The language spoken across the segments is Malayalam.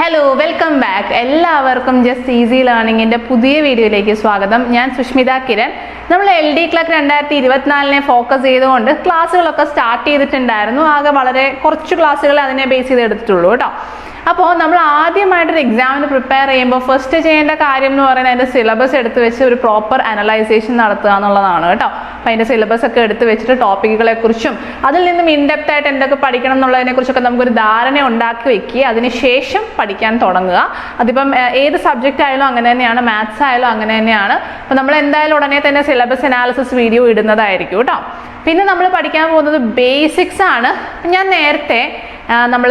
ഹലോ വെൽക്കം ബാക്ക് എല്ലാവർക്കും ജസ്റ്റ് ഈസി ലേണിംഗിന്റെ പുതിയ വീഡിയോയിലേക്ക് സ്വാഗതം. ഞാൻ സുഷ്മിത കിരൺ. നമ്മൾ എൽ ഡി ക്ലർക്ക് രണ്ടായിരത്തി ഇരുപത്തിനാലിനെ ഫോക്കസ് ചെയ്തുകൊണ്ട് ക്ലാസ്സുകളൊക്കെ സ്റ്റാർട്ട് ചെയ്തിട്ടുണ്ടായിരുന്നു. ആകെ വളരെ കുറച്ച് ക്ലാസ്സുകൾ അതിനെ ബേസ് ചെയ്ത് എടുത്തിട്ടുള്ളൂ കേട്ടോ. അപ്പോൾ നമ്മൾ ആദ്യമായിട്ടൊരു എക്സാമിന് പ്രിപ്പയർ ചെയ്യുമ്പോൾ ഫസ്റ്റ് ചെയ്യേണ്ട കാര്യം എന്ന് പറയുന്നത് അതിന്റെ സിലബസ് എടുത്ത് വെച്ച് ഒരു പ്രോപ്പർ അനലൈസേഷൻ നടത്തുക എന്നുള്ളതാണ് കേട്ടോ. അപ്പോൾ അതിന്റെ സിലബസ് ഒക്കെ എടുത്ത് വെച്ചിട്ട് ടോപ്പിക്കുകളെ കുറിച്ചും അതിൽ നിന്നും ഇൻഡെപ്റ്റ് ആയിട്ട് എന്തൊക്കെ പഠിക്കണം എന്നുള്ളതിനെ കുറിച്ചൊക്കെ നമുക്കൊരു ധാരണ ഉണ്ടാക്കി വെക്കുക. അതിനുശേഷം പഠിക്കാൻ തുടങ്ങുക. അതിപ്പം ഏത് സബ്ജക്റ്റ് ആയാലും അങ്ങനെ തന്നെയാണ് മാത്സ് ആയാലും അങ്ങനെ തന്നെയാണ്. അപ്പോൾ നമ്മൾ എന്തായാലും ഉടനെ തന്നെ സിലബസ് അനാലിസിസ് വീഡിയോ ഇടുന്നതായിരിക്കും കേട്ടോ. പിന്നെ നമ്മൾ പഠിക്കാൻ പോകുന്നത് ബേസിക്സ് ആണ്. ഞാൻ നേരത്തെ നമ്മൾ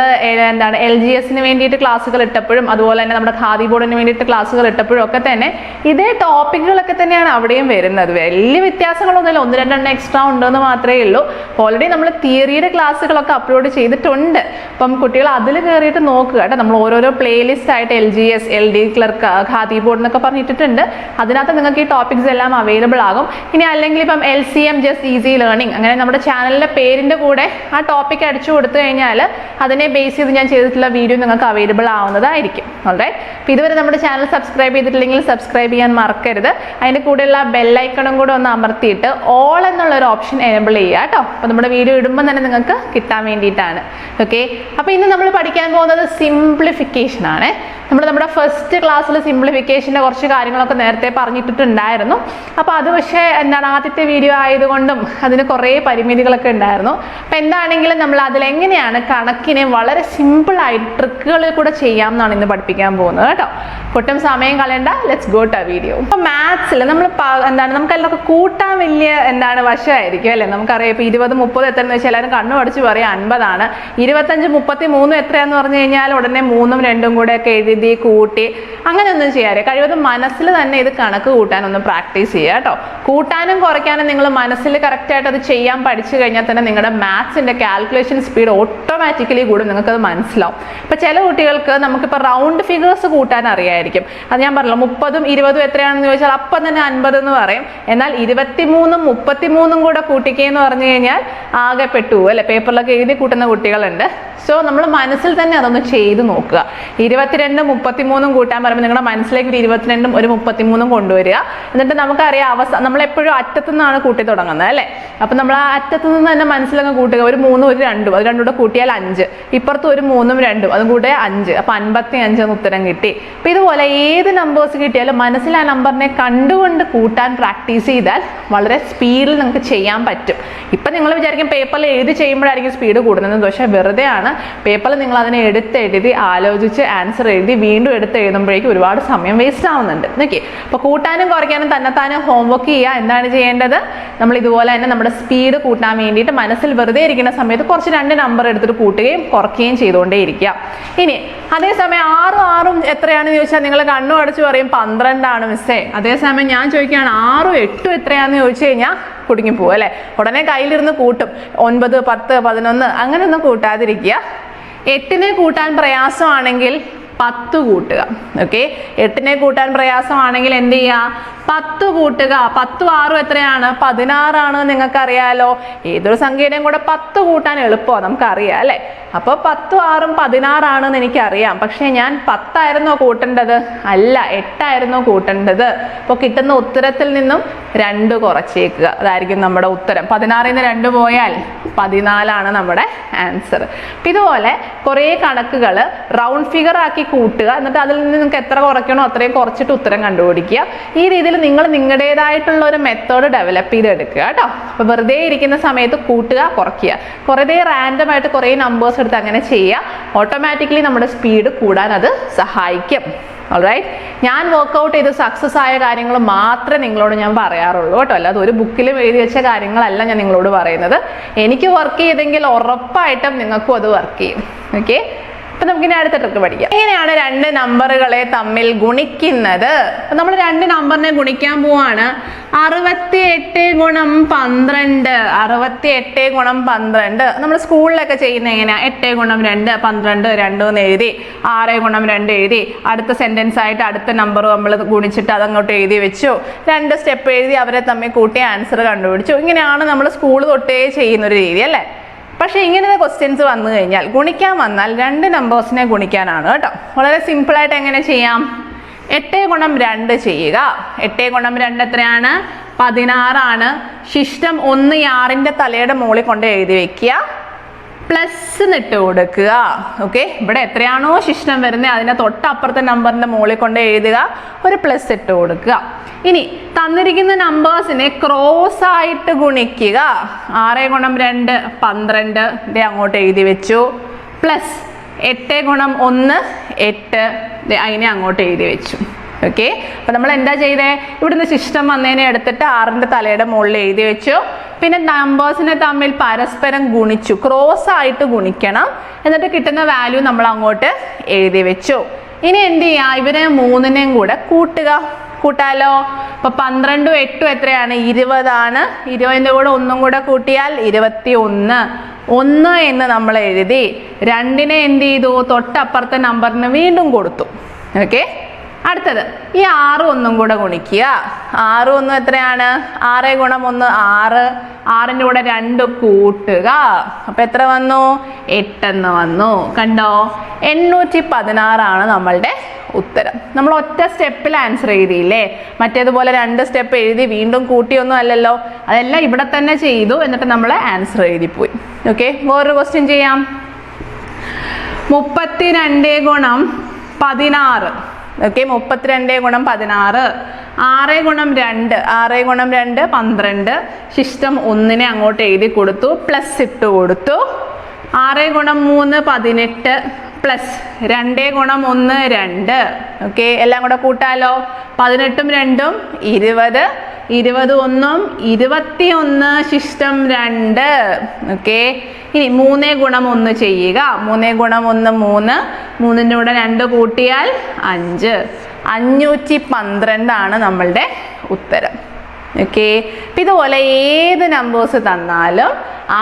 എന്താണ് എൽ ജി എസിന് വേണ്ടിയിട്ട് ക്ലാസ്സുകൾ ഇട്ടപ്പോഴും അതുപോലെ തന്നെ നമ്മുടെ ഖാദി ബോർഡിന് വേണ്ടിയിട്ട് ക്ലാസ്സുകൾ ഇട്ടപ്പോഴും ഒക്കെ തന്നെ ഇതേ ടോപ്പിക്കുകളൊക്കെ തന്നെയാണ് അവിടെയും വരുന്നത്. വലിയ വ്യത്യാസങ്ങളൊന്നുമില്ല. ഒന്ന് രണ്ടെണ്ണം എക്സ്ട്രാ ഉണ്ടെന്ന് മാത്രമേ ഉള്ളൂ. ഓൾറെഡി നമ്മൾ തിയറിയുടെ ക്ലാസ്സുകളൊക്കെ അപ്ലോഡ് ചെയ്തിട്ടുണ്ട്. അപ്പം കുട്ടികൾ അതിൽ കയറിയിട്ട് നോക്കുക കേട്ടോ. നമ്മൾ ഓരോരോ പ്ലേലിസ്റ്റ് ആയിട്ട് L G S L D clerk Khadi board എന്നൊക്കെ പറഞ്ഞിട്ടുണ്ട് അതിനകത്ത് നിങ്ങൾക്ക് ഈ ടോപ്പിക്സ് എല്ലാം അവൈലബിൾ ആകും. ഇനി അല്ലെങ്കിൽ ഇപ്പം L C M just easy learning അങ്ങനെ നമ്മുടെ ചാനലിന്റെ പേരിന്റെ കൂടെ ആ ടോപ്പിക് അടിച്ചു കൊടുത്തു കഴിഞ്ഞാൽ അതിനെ ബേസ് ചെയ്ത് ഞാൻ ചെയ്തിട്ടുള്ള വീഡിയോ നിങ്ങൾക്ക് അവൈലബിൾ ആവുന്നതായിരിക്കും. ഓൾറൈറ്റ് അപ്പോൾ ഇതുവരെ നമ്മുടെ ചാനൽ സബ്സ്ക്രൈബ് ചെയ്തിട്ടില്ലെങ്കിൽ സബ്സ്ക്രൈബ് ചെയ്യാൻ മറക്കരുത്. അതിന്റെ കൂടെയുള്ള ബെല്ലൈക്കണും കൂടെ ഒന്ന് അമർത്തിയിട്ട് ഓൾ എന്നുള്ളൊരു ഓപ്ഷൻ എനേബിൾ ചെയ്യുക കേട്ടോ. അപ്പോൾ നമ്മുടെ വീഡിയോ ഇടുമ്പോൾ തന്നെ നിങ്ങൾക്ക് കിട്ടാൻ വേണ്ടിയിട്ടാണ്. ഓക്കെ അപ്പോൾ ഇന്ന് നമ്മൾ പഠിക്കാൻ പോകുന്നത് സിംപ്ലിഫിക്കേഷൻ ആണ്. നമ്മൾ നമ്മുടെ ഫസ്റ്റ് ക്ലാസ്സിൽ സിംപ്ലിഫിക്കേഷന്റെ കുറച്ച് കാര്യങ്ങളൊക്കെ നേരത്തെ പറഞ്ഞിട്ടുണ്ടായിരുന്നു അപ്പോൾ അത് പക്ഷേ എന്താണ് ആദ്യത്തെ വീഡിയോ ആയതുകൊണ്ടും അതിന് കുറേ പരിമിതികളൊക്കെ ഉണ്ടായിരുന്നു. അപ്പോൾ എന്താണെങ്കിലും നമ്മൾ അതിലെങ്ങനെയാണ് കണക്കിനെ വളരെ സിമ്പിളായിട്ട് ട്രിക്കുകളിൽ കൂടെ ചെയ്യാം എന്നാണ് ഇന്ന് പഠിപ്പിക്കാൻ പോകുന്നത് കേട്ടോ. ഒട്ടും സമയം കളയണ്ട. ലെറ്റ്സ് ഗോ ടു വീഡിയോ അപ്പോൾ മാത്സിൽ നമ്മൾ എന്താണ് നമുക്ക് അതിലൊക്കെ കൂട്ടാൻ വലിയ എന്താണ് വശമായിരിക്കും അല്ലേ? നമുക്കറിയാം ഇപ്പോൾ ഇരുപത് മുപ്പത് എത്രയെന്ന് വെച്ചാൽ എല്ലാവരും കണ്ണു അടിച്ച് പറയാം അൻപതാണ്. ഇരുപത്തഞ്ച് മുപ്പത്തി മൂന്നും എത്രയാന്ന് പറഞ്ഞു കഴിഞ്ഞാൽ ഉടനെ മൂന്നും രണ്ടും കൂടെ ഒക്കെ എഴുതി കൂട്ടി അങ്ങനെ ഒന്നും ചെയ്യാറ് കഴിവതും മനസ്സിൽ തന്നെ ഇത് കണക്ക് കൂട്ടാനൊന്ന് പ്രാക്ടീസ് ചെയ്യുക കേട്ടോ. കൂട്ടാനും കുറയ്ക്കാനും നിങ്ങൾ മനസ്സിൽ കറക്റ്റായിട്ട് അത് ചെയ്യാൻ പഠിച്ചു കഴിഞ്ഞാൽ തന്നെ നിങ്ങളുടെ മാത്സിന്റെ കാൽക്കുലേഷൻ സ്പീഡ് ഓട്ടോമാറ്റിക്കലി കൂടും അത് മനസ്സിലാവും. ഇപ്പം ചില കുട്ടികൾക്ക് നമുക്കിപ്പോൾ റൗണ്ട് ഫിഗേഴ്സ് കൂട്ടാൻ അറിയായിരിക്കും. അത് ഞാൻ പറഞ്ഞല്ലോ മുപ്പതും ഇരുപതും എത്രയാണെന്ന് ചോദിച്ചാൽ അപ്പം തന്നെ അൻപത് എന്ന് പറയും. എന്നാൽ ഇരുപത്തിമൂന്നും മുപ്പത്തിമൂന്നും കൂടെ കൂട്ടിക്കുകയെന്ന് പറഞ്ഞു കഴിഞ്ഞാൽ ആകെ പെട്ടു അല്ലെ? പേപ്പറിലൊക്കെ എഴുതി കൂട്ടുന്ന കുട്ടികളുണ്ട്. സോ നമ്മൾ മനസ്സിൽ തന്നെ അതൊന്ന് ചെയ്ത് നോക്കുക. ഇരുപത്തിരണ്ടും മുപ്പത്തിമൂന്നും കൂട്ടാൻ പറയുമ്പോൾ നിങ്ങളുടെ മനസ്സിലേക്ക് ഒരു ഇരുപത്തിരണ്ടും ഒരു മുപ്പത്തിമൂന്നും കൊണ്ടുവരിക. എന്നിട്ട് നമുക്കറിയാം അവസാനം നമ്മളെപ്പോഴും അറ്റത്തു നിന്നാണ് കൂട്ടി തുടങ്ങുന്നത് അല്ലേ? അപ്പം നമ്മൾ ആ അറ്റത്തു നിന്ന് തന്നെ മനസ്സിലങ്ങ് കൂട്ടുക. ഒരു മൂന്നും ഒരു രണ്ടും. അത് രണ്ടും കൂടെ കൂട്ടിയാൽ അഞ്ച് ഇപ്പുറത്ത് ഒരു മൂന്നും രണ്ടും അതും കൂടെ അഞ്ച്. അപ്പം അൻപത്തി അഞ്ച് എന്ന് ഉത്തരം കിട്ടി. അപ്പം ഇതുപോലെ ഏത് നമ്പേഴ്സ് കിട്ടിയാലും മനസ്സിൽ ആ നമ്പറിനെ കണ്ടുകൊണ്ട് കൂട്ടാൻ പ്രാക്ടീസ് ചെയ്താൽ വളരെ സ്പീഡിൽ നിങ്ങൾക്ക് ചെയ്യാൻ പറ്റും. ഇപ്പം നിങ്ങൾ വിചാരിക്കും പേപ്പറിൽ എഴുതി ചെയ്യുമ്പോഴായിരിക്കും സ്പീഡ് കൂടുന്നത്. പക്ഷേ വെറുതെ ആണ് പേപ്പറിൽ നിങ്ങൾ അതിനെ എടുത്ത് എഴുതി ആലോചിച്ച് ആൻസർ എഴുതി വീണ്ടും എടുത്ത് എഴുതുമ്പോഴേക്കും ഒരുപാട് സമയം വേസ്റ്റ് ആവുന്നുണ്ട്. ഓക്കെ അപ്പോൾ കൂട്ടാനും കുറയ്ക്കാനും തന്നെത്താനും ഹോംവർക്ക് ചെയ്യുക. എന്താണ് ചെയ്യേണ്ടത്? നമ്മൾ ഇതുപോലെ തന്നെ നമ്മുടെ സ്പീഡ് കൂട്ടാൻ വേണ്ടിയിട്ട് മനസ്സിൽ വെറുതെ ഇരിക്കുന്ന സമയത്ത് കുറച്ച് രണ്ട് നമ്പർ എടുത്തിട്ട് കൂട്ടുകയും കുറയ്ക്കുകയും ചെയ്തുകൊണ്ടേ ഇരിക്കുക ഇനി അതേസമയം ആറും ആറും എത്രയാണെന്ന് ചോദിച്ചാൽ നിങ്ങൾ കണ്ണു അടച്ചു പറയും പന്ത്രണ്ടാണ് മിസ്സേ. അതേസമയം ഞാൻ ചോദിക്കുകയാണ് ആറും എട്ടും എത്രയാണെന്ന് ചോദിച്ചു കഴിഞ്ഞാൽ കുടുങ്ങി പോകും അല്ലേ? ഉടനെ കയ്യിലിരുന്ന് കൂട്ടും. ഒൻപത് പത്ത് പതിനൊന്ന് അങ്ങനെയൊന്നും കൂട്ടാതിരിക്കുക. എട്ടിനെ കൂട്ടാൻ പ്രയാസമാണെങ്കിൽ പത്ത് കൂട്ടുക. ഓക്കെ? എട്ടിനെ കൂട്ടാൻ പ്രയാസമാണെങ്കിൽ എന്ത് ചെയ്യുക? പത്ത് കൂട്ടുക. പത്തും ആറും എത്രയാണ്? പതിനാറാണ് നിങ്ങൾക്കറിയാലോ. ഏതൊരു സംഖ്യയുടെയും കൂടെ പത്ത് കൂട്ടാൻ എളുപ്പമാണ് നമുക്കറിയാം അല്ലേ? അപ്പോൾ പത്തും ആറും പതിനാറാണെന്ന് എനിക്കറിയാം. പക്ഷേ ഞാൻ പത്തായിരുന്നോ കൂട്ടേണ്ടത്? അല്ല എട്ടായിരുന്നോ കൂട്ടേണ്ടത്? അപ്പോൾ കിട്ടുന്ന ഉത്തരത്തിൽ നിന്നും രണ്ട് കുറച്ചേക്കുക. അതായിരിക്കും നമ്മുടെ ഉത്തരം. പതിനാറിൽ നിന്ന് രണ്ട് പോയാൽ പതിനാലാണ് നമ്മുടെ ആൻസർ. ഇതുപോലെ കുറേ കണക്കുകൾ റൗണ്ട് ഫിഗർ ആക്കി കൂട്ടുക. എന്നിട്ട് അതിൽ നിന്ന് നിങ്ങൾക്ക് എത്ര കുറയ്ക്കണോ അത്രയും കുറച്ചിട്ട് ഉത്തരം കണ്ടുപിടിക്കുക. ഈ രീതിയിൽ നിങ്ങൾ നിങ്ങളുടേതായിട്ടുള്ള ഒരു മെത്തേഡ് ഡെവലപ്പ് ചെയ്തെടുക്കുക കേട്ടോ. അപ്പോൾ വെറുതെ ഇരിക്കുന്ന സമയത്ത് കൂട്ടുക കുറയ്ക്കുക. കുറേ റാൻഡം ആയിട്ട് കുറേ നമ്പേഴ്സ് എടുത്ത് അങ്ങനെ ചെയ്യുക. ഓട്ടോമാറ്റിക്കലി നമ്മുടെ സ്പീഡ് കൂടാൻ അത് സഹായിക്കും. ഓൾറൈറ്റ് ഞാൻ വർക്കൗട്ട് ചെയ്ത് സക്സസ് ആയ കാര്യങ്ങൾ മാത്രമേ നിങ്ങളോട് ഞാൻ പറയാറുള്ളൂ കേട്ടോ. അല്ലാതെ ഒരു ബുക്കിലും എഴുതി വെച്ച കാര്യങ്ങളല്ല ഞാൻ നിങ്ങളോട് പറയുന്നത്. എനിക്ക് വർക്ക് ചെയ്തെങ്കിൽ ഉറപ്പായിട്ടും നിങ്ങൾക്കും അത് വർക്ക് ചെയ്യും. ഓക്കെ അപ്പൊ നമുക്കിനി അടുത്ത ട്രിക്ക് പഠിക്കാം. എങ്ങനെയാണ് രണ്ട് നമ്പറുകളെ തമ്മിൽ ഗുണിക്കുന്നത്? നമ്മൾ രണ്ട് നമ്പറിനെ ഗുണിക്കാൻ പോവാണ്. അറുപത്തി എട്ട് ഗുണം പന്ത്രണ്ട്. അറുപത്തി എട്ട് ഗുണം പന്ത്രണ്ട്. നമ്മൾ സ്കൂളിലൊക്കെ ചെയ്യുന്ന എങ്ങനെയാ? എട്ട് ഗുണം രണ്ട് പന്ത്രണ്ട് രണ്ട് എന്ന് എഴുതി ആറ് ഗുണം രണ്ട് എഴുതി അടുത്ത സെന്റൻസ് ആയിട്ട് അടുത്ത നമ്പർ നമ്മൾ ഗുണിച്ചിട്ട് അതങ്ങോട്ട് എഴുതി വെച്ചു. രണ്ട് സ്റ്റെപ്പ് എഴുതി അവരെ തമ്മിൽ കൂട്ടി ആൻസർ കണ്ടുപിടിച്ചു. ഇങ്ങനെയാണ് നമ്മൾ സ്കൂൾ തൊട്ടേ ചെയ്യുന്ന ഒരു രീതി അല്ലേ? പക്ഷേ ഇങ്ങനത്തെ ക്വസ്റ്റ്യൻസ് വന്നു കഴിഞ്ഞാൽ ഗുണിക്കാൻ വന്നാൽ രണ്ട് നമ്പേഴ്സിനെ ഗുണിക്കാനാണ് കേട്ടോ. വളരെ സിമ്പിളായിട്ട് എങ്ങനെ ചെയ്യാം? എട്ട് ഗുണം രണ്ട് ചെയ്യുക. എട്ട് ഗുണം രണ്ട് എത്രയാണ്? പതിനാറാണ്. ശിഷ്ടം ഒന്ന് ആറിന്റെ തലയുടെ മുകളിൽ കൊണ്ട് എഴുതി വെക്കുക. പ്ലസ് ഇട്ട് കൊടുക്കുക. ഓക്കെ ഇവിടെ എത്രയാണോ ശിഷ്ടം വരുന്നത് അതിനെ തൊട്ടപ്പുറത്തെ നമ്പറിന്റെ മുകളിൽ കൊണ്ട് എഴുതുക. ഒരു പ്ലസ് ഇട്ട് കൊടുക്കുക. ഇനി തന്നിരിക്കുന്ന നമ്പേഴ്സിനെ ക്രോസ് ആയിട്ട് ഗുണിക്കുക. ആറ് ഗുണം രണ്ട് പന്ത്രണ്ട് ദേ അങ്ങോട്ട് എഴുതി വെച്ചു. പ്ലസ് എട്ട് ഗുണം ഒന്ന് എട്ട് അതിനെ അങ്ങോട്ട് എഴുതി വെച്ചു. ഓക്കെ അപ്പൊ നമ്മൾ എന്താ ചെയ്തേ? ഇവിടുന്ന് ശിഷ്ടം വന്നതിനെ എടുത്തിട്ട് ആറിന്റെ തലയുടെ മുകളിൽ എഴുതി വെച്ചു. പിന്നെ നമ്പേഴ്സിനെ തമ്മിൽ പരസ്പരം ഗുണിച്ചു. ക്രോസ് ആയിട്ട് ഗുണിക്കണം. എന്നിട്ട് കിട്ടുന്ന വാല്യൂ നമ്മൾ അങ്ങോട്ട് എഴുതി വെച്ചു. ഇനി എന്ത് ചെയ്യാം? ഇവരെ മൂന്നിനെയും കൂടെ കൂട്ടുക. കൂട്ടാലോ? ഇപ്പൊ പന്ത്രണ്ടും എട്ടും എത്രയാണ്? ഇരുപതാണ്. ഇരുപതിന്റെ കൂടെ ഒന്നും കൂടെ കൂട്ടിയാൽ ഇരുപത്തി ഒന്ന് ഒന്ന് എന്ന് നമ്മൾ എഴുതി. രണ്ടിനെ എന്ത് ചെയ്തു? തൊട്ടപ്പുറത്തെ നമ്പറിന് വീണ്ടും കൊടുത്തു. ഓക്കെ അടുത്തത് ഈ ആറ് ഒന്നും കൂടെ ഗുണിക്കുക. ആറ് ഒന്നും എത്രയാണ്? ആറ് ഗുണം ഒന്ന് ആറ്. ആറിന്റെ കൂടെ രണ്ട് കൂട്ടുക. അപ്പൊ എത്ര വന്നു? എട്ടെന്ന് വന്നു. കണ്ടോ? എണ്ണൂറ്റി പതിനാറാണ് നമ്മളുടെ ഉത്തരം. നമ്മൾ ഒറ്റ സ്റ്റെപ്പിൽ ആൻസർ എഴുതിയില്ലേ? മറ്റേതുപോലെ രണ്ട് സ്റ്റെപ്പ് എഴുതി വീണ്ടും കൂട്ടിയൊന്നും അല്ലല്ലോ. അതെല്ലാം ഇവിടെ തന്നെ ചെയ്തു എന്നിട്ട് നമ്മൾ ആൻസർ എഴുതിപ്പോയി. ഓക്കെ? വേറൊരു ക്വസ്റ്റ്യൻ ചെയ്യാം. മുപ്പത്തിരണ്ട് ഗുണം പതിനാറ്. ഓക്കെ മുപ്പത്തിരണ്ട് ഗുണം പതിനാറ്. ആറ് ഗുണം രണ്ട്. ആറ് ഗുണം രണ്ട് പന്ത്രണ്ട്. ശിഷ്ടം ഒന്നിനെ അങ്ങോട്ട് എഴുതി കൊടുത്തു. പ്ലസ് ഇട്ട് കൊടുത്തു. ആറ് ഗുണം മൂന്ന് പതിനെട്ട്. പ്ലസ് രണ്ട് ഗുണം ഒന്ന് രണ്ട്. ഓക്കെ എല്ലാം കൂടെ കൂട്ടാലോ? പതിനെട്ടും രണ്ടും ഇരുപത് ഇരുപത് ഒന്നും ഇരുപത്തി ഒന്ന് ശിഷ്ടം രണ്ട്. ഓക്കെ ഇനി മൂന്ന് ഗുണം ഒന്ന് ചെയ്യുക. മൂന്ന് ഗുണം ഒന്ന് മൂന്ന് മൂന്നിന്റെ കൂടെ രണ്ട് കൂട്ടിയാൽ അഞ്ച്. അഞ്ഞൂറ്റി പന്ത്രണ്ടാണ് നമ്മളുടെ ഉത്തരം. ഓക്കെ ഇതുപോലെ ഏത് നമ്പേഴ്സ് തന്നാലും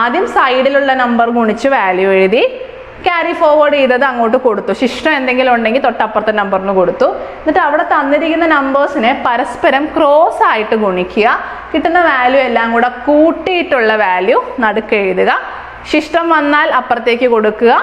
ആദ്യം സൈഡിലുള്ള നമ്പർ ഗുണിച്ച് വാല്യൂ എഴുതി ക്യാരി ഫോർവേഡ് ചെയ്തത് അങ്ങോട്ട് കൊടുത്തു. ശിഷ്ടം എന്തെങ്കിലും ഉണ്ടെങ്കിൽ തൊട്ടപ്പുറത്തെ നമ്പറിന് കൊടുത്തു. എന്നിട്ട് അവിടെ തന്നിരിക്കുന്ന നമ്പേഴ്സിനെ പരസ്പരം ക്രോസ് ആയിട്ട് ഗുണിക്കുക. കിട്ടുന്ന വാല്യൂ എല്ലാം കൂടെ കൂട്ടിയിട്ടുള്ള വാല്യൂ നടുക്ക് എഴുതുക. ശിഷ്ടം വന്നാൽ അപ്പുറത്തേക്ക് കൊടുക്കുക.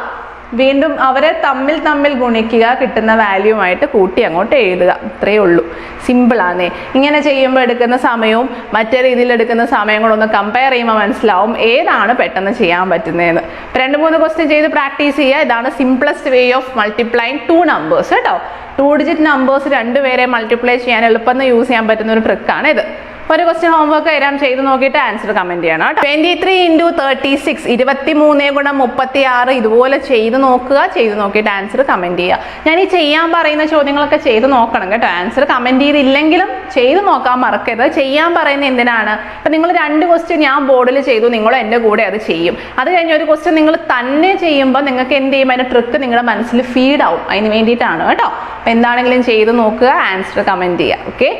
വീണ്ടും അവരെ തമ്മിൽ തമ്മിൽ ഗുണിക്കുക കിട്ടുന്ന വാല്യൂമായിട്ട് കൂട്ടി അങ്ങോട്ട് എഴുതുക. ഇത്രയേ ഉള്ളൂ. സിമ്പിളാണേ ഇങ്ങനെ ചെയ്യുമ്പോൾ എടുക്കുന്ന സമയവും മറ്റേ രീതിയിൽ എടുക്കുന്ന സമയം ഒന്ന് കമ്പയർ ചെയ്യുമ്പോൾ മനസ്സിലാവും ഏതാണ് പെട്ടെന്ന് ചെയ്യാൻ പറ്റുന്നതെന്ന് രണ്ട് മൂന്ന് ക്വസ്റ്റ്യൻ ചെയ്ത് പ്രാക്ടീസ് ചെയ്യുക. ഇതാണ് simplest way of multiplying two numbers കേട്ടോ? ടു ഡിജിറ്റ് നമ്പേഴ്സ് രണ്ടുപേരെ മൾട്ടിപ്ലൈ ചെയ്യാൻ എളുപ്പം യൂസ് ചെയ്യാൻ പറ്റുന്ന ഒരു ട്രിക്കാണ് ഇത് ഒരു ക്വസ്റ്റ്യൻ ഹോംവർക്ക് തരാം ചെയ്ത് നോക്കിയിട്ട് ആൻസർ കമന്റ് ചെയ്യണം twenty three into thirty six ഇരുപത്തി മൂന്ന് ഗുണം മുപ്പത്തി ആറ് ഇതുപോലെ ചെയ്ത് നോക്കുക ചെയ്ത് നോക്കിയിട്ട് ആൻസർ കമന്റ് ചെയ്യുക. ഞാൻ ഈ ചെയ്യാൻ പറയുന്ന ചോദ്യങ്ങളൊക്കെ ചെയ്ത് നോക്കണം കേട്ടോ. ആൻസർ കമന്റ് ചെയ്തില്ലെങ്കിലും ചെയ്ത് നോക്കാൻ മറക്കരുത്. ചെയ്യാൻ പറയുന്ന എന്തിനാണ്? ഇപ്പൊ നിങ്ങൾ രണ്ട് ക്വസ്റ്റ്യൻ ഞാൻ ബോർഡിൽ ചെയ്തു നിങ്ങൾ എന്റെ കൂടെ അത് ചെയ്യും. അത് കഴിഞ്ഞ് ഒരു ക്വസ്റ്റ്യൻ നിങ്ങൾ തന്നെ ചെയ്യുമ്പോൾ നിങ്ങൾക്ക് എന്ത് ചെയ്യും? അതിന്റെ ട്രിക്ക് നിങ്ങളുടെ മനസ്സിൽ ഫീഡ് ആവും. അതിന് വേണ്ടിയിട്ടാണ് കേട്ടോ. അപ്പൊ എന്താണെങ്കിലും ചെയ്ത് നോക്കുക ആൻസർ കമന്റ് ചെയ്യുക. ഓക്കെ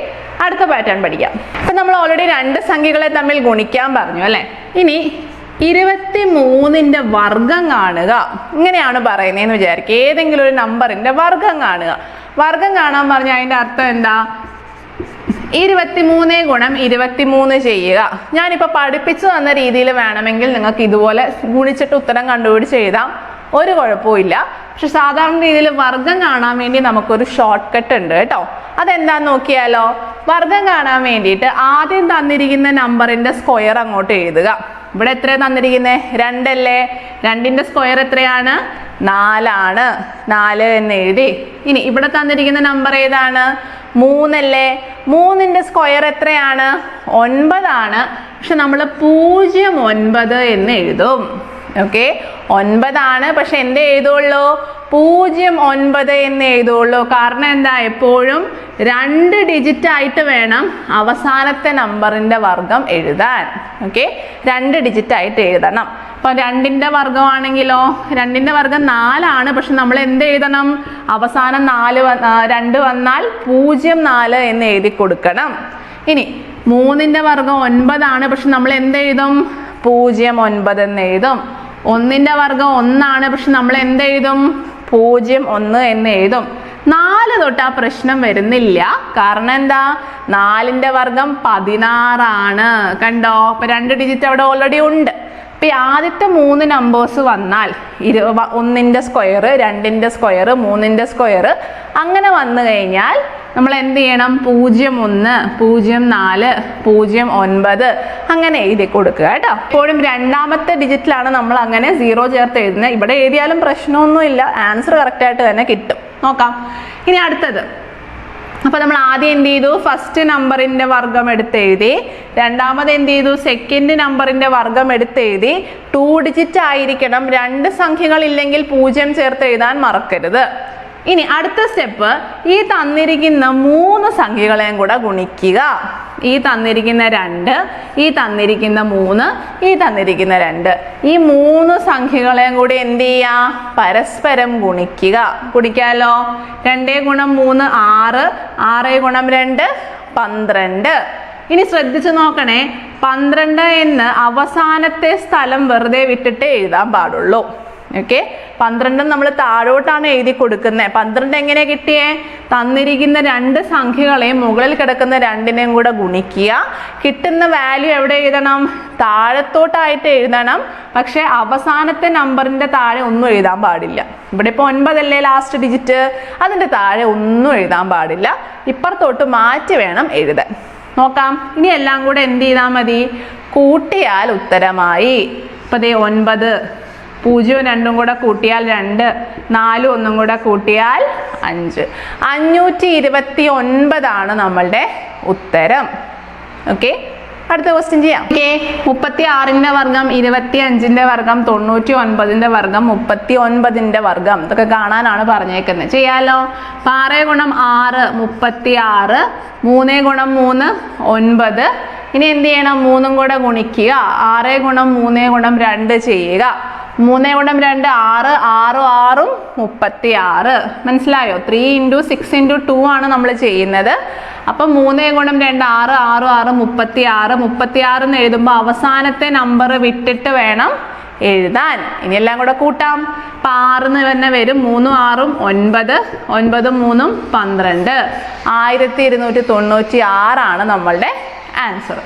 അടുത്ത പാറ്റേൺ പഠിക്കാം. അപ്പൊ നമ്മൾ ഓൾറെഡി രണ്ട് സംഖ്യകളെ തമ്മിൽ ഗുണിക്കാൻ പറഞ്ഞു അല്ലെ? ഇനി ഇരുപത്തി മൂന്നിന്റെ വർഗം കാണുക. ഇങ്ങനെയാണ് പറയുന്നതെന്ന് വിചാരിക്കുക. ഏതെങ്കിലും ഒരു നമ്പറിന്റെ വർഗം കാണുക. വർഗം കാണാൻ പറഞ്ഞ അതിന്റെ അർത്ഥം എന്താ? ഇരുപത്തിമൂന്ന് ഗുണം ഇരുപത്തിമൂന്ന് ചെയ്യുക. ഞാനിപ്പോൾ പഠിപ്പിച്ചു തന്ന രീതിയിൽ വേണമെങ്കിൽ നിങ്ങൾക്ക് ഇതുപോലെ ഗുണിച്ചിട്ട് ഉത്തരം കണ്ടുപിടിച്ച് എഴുതാം. ഒരു കുഴപ്പമില്ല പക്ഷെ സാധാരണ രീതിയിൽ വർഗം കാണാൻ വേണ്ടി നമുക്കൊരു ഷോർട്ട് കട്ട് ഉണ്ട് കേട്ടോ. അതെന്താന്ന് നോക്കിയാലോ? വർഗം കാണാൻ വേണ്ടിയിട്ട് ആദ്യം തന്നിരിക്കുന്ന നമ്പറിന്റെ സ്ക്വയർ അങ്ങോട്ട് എഴുതുക. ഇവിടെ എത്ര തന്നിരിക്കുന്നത് രണ്ടല്ലേ? രണ്ടിന്റെ സ്ക്വയർ എത്രയാണ്? നാലാണ്. നാല് എന്ന് എഴുതി. ഇനി ഇവിടെ തന്നിരിക്കുന്ന നമ്പർ ഏതാണ്? മൂന്നല്ലേ? മൂന്നിന്റെ സ്ക്വയർ എത്രയാണ്? ഒൻപതാണ്. പക്ഷെ നമ്മൾ പൂജ്യം ഒൻപത് എന്ന് എഴുതും. ഓക്കെ? ഒൻപതാണ്. പക്ഷെ എന്ത് എഴുതുള്ളൂ? പൂജ്യം ഒൻപത് എന്ന് എഴുതുള്ളൂ. കാരണം എന്താ? എപ്പോഴും രണ്ട് ഡിജിറ്റ് ആയിട്ട് വേണം അവസാനത്തെ നമ്പറിന്റെ വർഗം എഴുതാൻ. ഓക്കെ? രണ്ട് ഡിജിറ്റ് ആയിട്ട് എഴുതണം. അപ്പൊ രണ്ടിന്റെ വർഗമാണെങ്കിലോ? രണ്ടിന്റെ വർഗം നാലാണ്. പക്ഷെ നമ്മൾ എന്ത് എഴുതണം? അവസാനം നാല് രണ്ട് വന്നാൽ പൂജ്യം നാല് എന്ന് എഴുതി കൊടുക്കണം. ഇനി മൂന്നിന്റെ വർഗം ഒൻപതാണ്. പക്ഷെ നമ്മൾ എന്ത് എഴുതും? പൂജ്യം ഒൻപത് എന്ന് എഴുതും. ഒന്നിന്റെ വർഗം ഒന്നാണ്. പക്ഷെ നമ്മൾ എന്ത് എഴുതും പൂജ്യം ഒന്ന് എന്ന് എഴുതും. നാല് തൊട്ട് ആ പ്രശ്നം വരുന്നില്ല. കാരണം എന്താ? നാലിന്റെ വർഗം പതിനാറാണ്. കണ്ടോ? അപ്പൊ രണ്ട് ഡിജിറ്റ് അവിടെ ഓൾറെഡി ഉണ്ട്. അപ്പോൾ ഈ ആദ്യത്തെ മൂന്ന് നമ്പേഴ്സ് വന്നാൽ ഇരു ഒന്നിന്റെ സ്ക്വയർ രണ്ടിന്റെ സ്ക്വയർ മൂന്നിന്റെ സ്ക്വയർ അങ്ങനെ വന്നു കഴിഞ്ഞാൽ നമ്മൾ എന്ത് ചെയ്യണം പൂജ്യം ഒന്ന് പൂജ്യം നാല് പൂജ്യം ഒൻപത് അങ്ങനെ എഴുതി കൊടുക്കുക കേട്ടോ. എപ്പോഴും രണ്ടാമത്തെ ഡിജിറ്റിലാണ് നമ്മൾ അങ്ങനെ സീറോ ചേർത്ത് എഴുതുന്നത്. ഇവിടെ എഴുതിയാലും പ്രശ്നമൊന്നുമില്ല. ആൻസർ കറക്റ്റായിട്ട് തന്നെ കിട്ടും. നോക്കാം. ഇനി അടുത്തത്. അപ്പോൾ നമ്മൾ ആദ്യം എന്ത് ചെയ്തു ഫസ്റ്റ് നമ്പറിന്റെ വർഗം എടുത്ത് എഴുതി. രണ്ടാമത് എന്ത് ചെയ്തു സെക്കൻഡ് നമ്പറിന്റെ വർഗം എടുത്ത് എഴുതി. ടു ഡിജിറ്റ് ആയിരിക്കണം. രണ്ട് സംഖ്യകൾ ഇല്ലെങ്കിൽ പൂജ്യം ചേർത്ത് എഴുതാൻ മറക്കരുത്. ഇനി അടുത്ത സ്റ്റെപ്പ് ഈ തന്നിരിക്കുന്ന മൂന്ന് സംഖ്യകളെയും കൂടെ ഗുണിക്കുക. ഈ തന്നിരിക്കുന്ന രണ്ട് ഈ തന്നിരിക്കുന്ന മൂന്ന് ഈ തന്നിരിക്കുന്ന രണ്ട്. ഈ മൂന്ന് സംഖ്യകളെയും കൂടി എന്ത് ചെയ്യുക? പരസ്പരം ഗുണിക്കുക. ഗുണിക്കാലോ? രണ്ടേ ഗുണം മൂന്ന് ആറ് ആറ് ഗുണം രണ്ട് പന്ത്രണ്ട്. ഇനി ശ്രദ്ധിച്ചു നോക്കണേ. പന്ത്രണ്ട് എന്ന് അവസാനത്തെ സ്ഥലം വെറുതെ വിട്ടിട്ടേ എഴുതാൻ പാടുള്ളൂ. ഓക്കെ പന്ത്രണ്ടും നമ്മൾ താഴോട്ടാണ് എഴുതി കൊടുക്കുന്നത് പന്ത്രണ്ട് എങ്ങനെ കിട്ടിയേ? തന്നിരിക്കുന്ന രണ്ട് സംഖ്യകളെയും മുകളിൽ കിടക്കുന്ന രണ്ടിനെയും കൂടെ ഗുണിക്കുക. കിട്ടുന്ന വാല്യൂ എവിടെ എഴുതണം? താഴത്തോട്ടായിട്ട് എഴുതണം. പക്ഷെ അവസാനത്തെ നമ്പറിന്റെ താഴെ ഒന്നും എഴുതാൻ പാടില്ല. ഇവിടെ ഇപ്പോൾ ഒൻപതല്ലേ ലാസ്റ്റ് ഡിജിറ്റ് അതിന്റെ താഴെ ഒന്നും എഴുതാൻ പാടില്ല. ഇപ്പുറത്തോട്ട് മാറ്റി വേണം എഴുതാൻ. നോക്കാം. ഇനി എല്ലാം കൂടെ എന്ത് ചെയ്താൽ മതി? കൂട്ടിയാൽ ഉത്തരമായി. ഇപ്പൊ ദേ ഒൻപത്. പൂജ്യവും രണ്ടും കൂടെ കൂട്ടിയാൽ രണ്ട് നാലും ഒന്നും കൂടെ കൂട്ടിയാൽ അഞ്ച്. അഞ്ഞൂറ്റി ഇരുപത്തി ഒൻപതാണ് നമ്മളുടെ ഉത്തരം. ഓക്കെ അടുത്ത ക്വസ്റ്റ്യൻ ചെയ്യാം. ഓക്കെ മുപ്പത്തി ആറിന്റെ വർഗം ഇരുപത്തി അഞ്ചിന്റെ വർഗം തൊണ്ണൂറ്റി ഒൻപതിന്റെ വർഗം മുപ്പത്തി ഒൻപതിന്റെ വർഗം. ഇതൊക്കെ കാണാനാണ് പറഞ്ഞേക്കുന്നത്. ചെയ്യാലോ? ആറ് ഗുണം ആറ് മുപ്പത്തി ആറ് മൂന്ന് ഗുണം മൂന്ന് ഒൻപത്. ഇനി എന്ത് ചെയ്യണം? മൂന്നും കൂടെ ഗുണിക്കുക. ആറ് ഗുണം മൂന്ന് ഗുണം രണ്ട് ചെയ്യുക. മൂന്ന് ഗുണം രണ്ട് ആറ് ആറ് ആറും മുപ്പത്തി ആറ് മനസ്സിലായോ? Three into six into two ആണ് നമ്മൾ ചെയ്യുന്നത്. അപ്പം മൂന്നേ ഗുണം രണ്ട് ആറ് ആറ് ആറ് മുപ്പത്തി ആറ് മുപ്പത്തി ആറ് എന്ന് എഴുതുമ്പോൾ അവസാനത്തെ നമ്പർ വിട്ടിട്ട് വേണം എഴുതാൻ. ഇനി എല്ലാം കൂടെ കൂട്ടാം. അപ്പം ആറിന്ന് തന്നെ വരും. മൂന്നും ആറും ഒൻപത് ഒൻപതും മൂന്നും പന്ത്രണ്ട്. ആയിരത്തി ഇരുന്നൂറ്റി തൊണ്ണൂറ്റി ആറാണ് നമ്മളുടെ ആൻസർ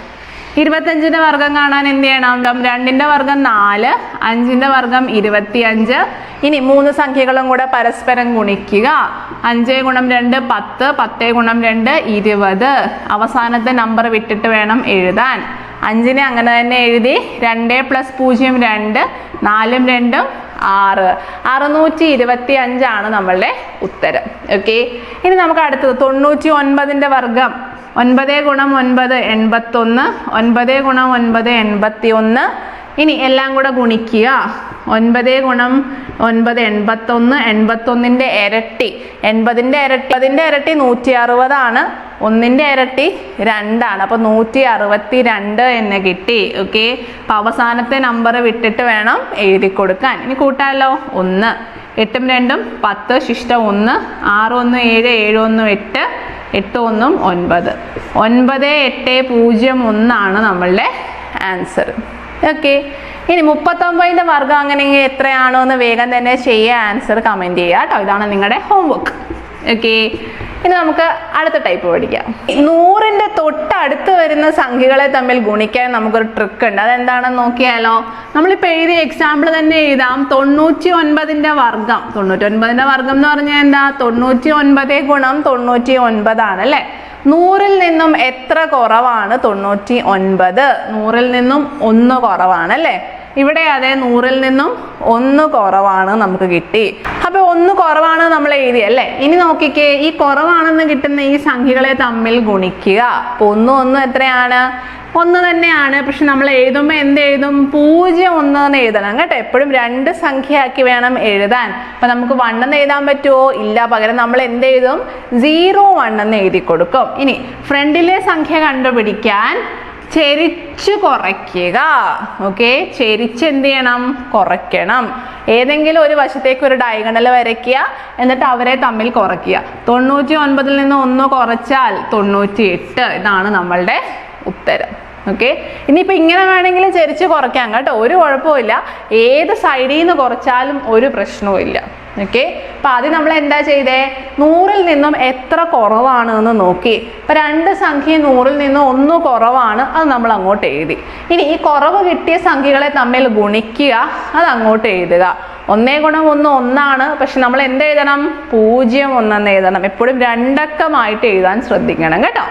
ഇരുപത്തഞ്ചിന്റെ വർഗം കാണാൻ എന്ത് ചെയ്യണം? രണ്ടിന്റെ വർഗം നാല് അഞ്ചിന്റെ വർഗം ഇരുപത്തിയഞ്ച്. ഇനി മൂന്ന് സംഖ്യകളും കൂടെ പരസ്പരം ഗുണിക്കുക. അഞ്ച് ഗുണം രണ്ട് പത്ത്. പത്ത് ഗുണം രണ്ട് ഇരുപത്. അവസാനത്തെ നമ്പർ വിട്ടിട്ട് വേണം എഴുതാൻ. അഞ്ചിനെ അങ്ങനെ തന്നെ എഴുതി രണ്ട് പ്ലസ് പൂജ്യം രണ്ട് നാലും രണ്ടും ആറ്. അറുന്നൂറ്റി ഇരുപത്തി അഞ്ചാണ് നമ്മളുടെ ഉത്തരം. ഓക്കെ ഇനി നമുക്ക് അടുത്തത് തൊണ്ണൂറ്റി ഒൻപതിന്റെ വർഗം. ഒൻപത് ഗുണം ഒൻപത് എൺപത്തൊന്ന് ഒൻപത് ഗുണം ഒൻപത് എൺപത്തി ഒന്ന് ഇനി എല്ലാം കൂടെ ഗുണിക്കുക. ഒൻപത് ഗുണം ഒൻപത് എൺപത്തൊന്ന് എൺപത്തൊന്നിന്റെ ഇരട്ടി. എൺപതിന്റെ ഇരട്ടി അതിന്റെ ഇരട്ടി നൂറ്റി അറുപതാണ് ഒന്നിന്റെ ഇരട്ടി രണ്ടാണ്. അപ്പോൾ നൂറ്റി അറുപത്തി രണ്ട് എന്ന് കിട്ടി. ഓക്കെ? അപ്പോൾ അവസാനത്തെ നമ്പർ വിട്ടിട്ട് വേണം എഴുതി കൊടുക്കാൻ. ഇനി കൂട്ടാലോ? ഒന്ന്. എട്ടും രണ്ടും പത്ത് ശിഷ്ടം ഒന്ന്. ആറ് ഒന്ന് ഏഴ് ഏഴ് ഒന്ന് എട്ട്. എട്ട് ഒന്നും ഒൻപത്. ഒൻപത് എട്ട് പൂജ്യം ഒന്നാണ് നമ്മളുടെ ആൻസർ. ഓക്കെ. ഇനി മുപ്പത്തൊമ്പതിന്റെ വർഗം അങ്ങനെയെങ്കിൽ എത്രയാണോ എന്ന് വേഗം തന്നെ ചെയ്യുക ആൻസർ കമന്റ് ചെയ്യുക കേട്ടോ. ഇതാണ് നിങ്ങളുടെ ഹോംവർക്ക്. ഓക്കെ. ഇനി നമുക്ക് അടുത്ത ടൈപ്പ് പഠിക്കാം. നൂറിന്റെ തൊട്ടടുത്ത് വരുന്ന സംഖ്യകളെ തമ്മിൽ ഗുണിക്കാൻ നമുക്കൊരു ട്രിക്ക് ഉണ്ട്. അതെന്താണെന്ന് നോക്കിയാലോ? നമ്മളിപ്പോൾ എഴുതിയ എക്സാമ്പിൾ തന്നെ എഴുതാം. തൊണ്ണൂറ്റി ഒൻപതിന്റെ വർഗം. തൊണ്ണൂറ്റി ഒൻപതിന്റെ വർഗം എന്ന് പറഞ്ഞാൽ എന്താ? തൊണ്ണൂറ്റി ഒൻപത് ഗുണം തൊണ്ണൂറ്റി ഒൻപതാണ് അല്ലേ? നൂറിൽ നിന്നും എത്ര കുറവാണ് തൊണ്ണൂറ്റി ഒൻപത് നൂറിൽ നിന്നും ഒന്ന് കുറവാണ് അല്ലേ? ഇവിടെ അതേ നൂറിൽ നിന്നും ഒന്ന് കുറവാണ് നമുക്ക് കിട്ടി. അപ്പൊ ഒന്ന് കുറവാണ് നമ്മൾ എഴുതി അല്ലേ? ഇനി നോക്കിക്കേ ഈ കുറവാണെന്ന് കിട്ടുന്ന ഈ സംഖ്യകളെ തമ്മിൽ ഗുണിക്കുക. ഒന്ന് ഒന്നും എത്രയാണ്? ഒന്ന് തന്നെയാണ്. പക്ഷെ നമ്മൾ എഴുതുമ്പോൾ എന്ത് എഴുതും? പൂജ്യം ഒന്ന് എന്ന് എഴുതണം കേട്ടോ. എപ്പോഴും രണ്ട് സംഖ്യയാക്കി വേണം എഴുതാൻ. അപ്പൊ നമുക്ക് വൺ എന്ന് എഴുതാൻ പറ്റുമോ ഇല്ല. പകരം നമ്മൾ എന്ത് എഴുതും? സീറോ വൺ എന്ന് എഴുതി കൊടുക്കും. ഇനി ഫ്രണ്ടിലെ സംഖ്യ കണ്ടുപിടിക്കാൻ ചെരിച്ച് കുറയ്ക്കുക. ഓക്കെ ചെരിച്ച് എന്ത് ചെയ്യണം? കുറയ്ക്കണം. ഏതെങ്കിലും ഒരു വശത്തേക്ക് ഒരു ഡയഗണൽ വരയ്ക്കുക എന്നിട്ട് അവരെ തമ്മിൽ കുറയ്ക്കുക. തൊണ്ണൂറ്റി ഒൻപതിൽ നിന്ന് ഒന്ന് കുറച്ചാൽ തൊണ്ണൂറ്റി എട്ട് ഇതാണ് നമ്മളുടെ ഉത്തരം. ഓക്കെ ഇനിയിപ്പോൾ ഇങ്ങനെ വേണമെങ്കിലും ചെരിച്ച് കുറയ്ക്കാം കേട്ടോ. ഒരു കുഴപ്പമില്ല ഏത് സൈഡിൽ നിന്ന് കുറച്ചാലും ഒരു പ്രശ്നവും ഓക്കെ അപ്പൊ ആദ്യം നമ്മൾ എന്താ ചെയ്തേ? നൂറിൽ നിന്നും എത്ര കുറവാണ് എന്ന് നോക്കി. ഇപ്പൊ രണ്ട് സംഖ്യ നൂറിൽ നിന്നും ഒന്ന് കുറവാണ് അത് നമ്മൾ അങ്ങോട്ട് എഴുതി. ഇനി ഈ കുറവ് കിട്ടിയ സംഖ്യകളെ തമ്മിൽ ഗുണിക്കുക അത് അങ്ങോട്ട് എഴുതുക. ഒന്നേ ഗുണം ഒന്ന് ഒന്നാണ്. പക്ഷെ നമ്മൾ എന്ത് എഴുതണം? പൂജ്യം ഒന്നെന്ന് എഴുതണം. എപ്പോഴും രണ്ടക്കമായിട്ട് എഴുതാൻ ശ്രദ്ധിക്കണം കേട്ടോ?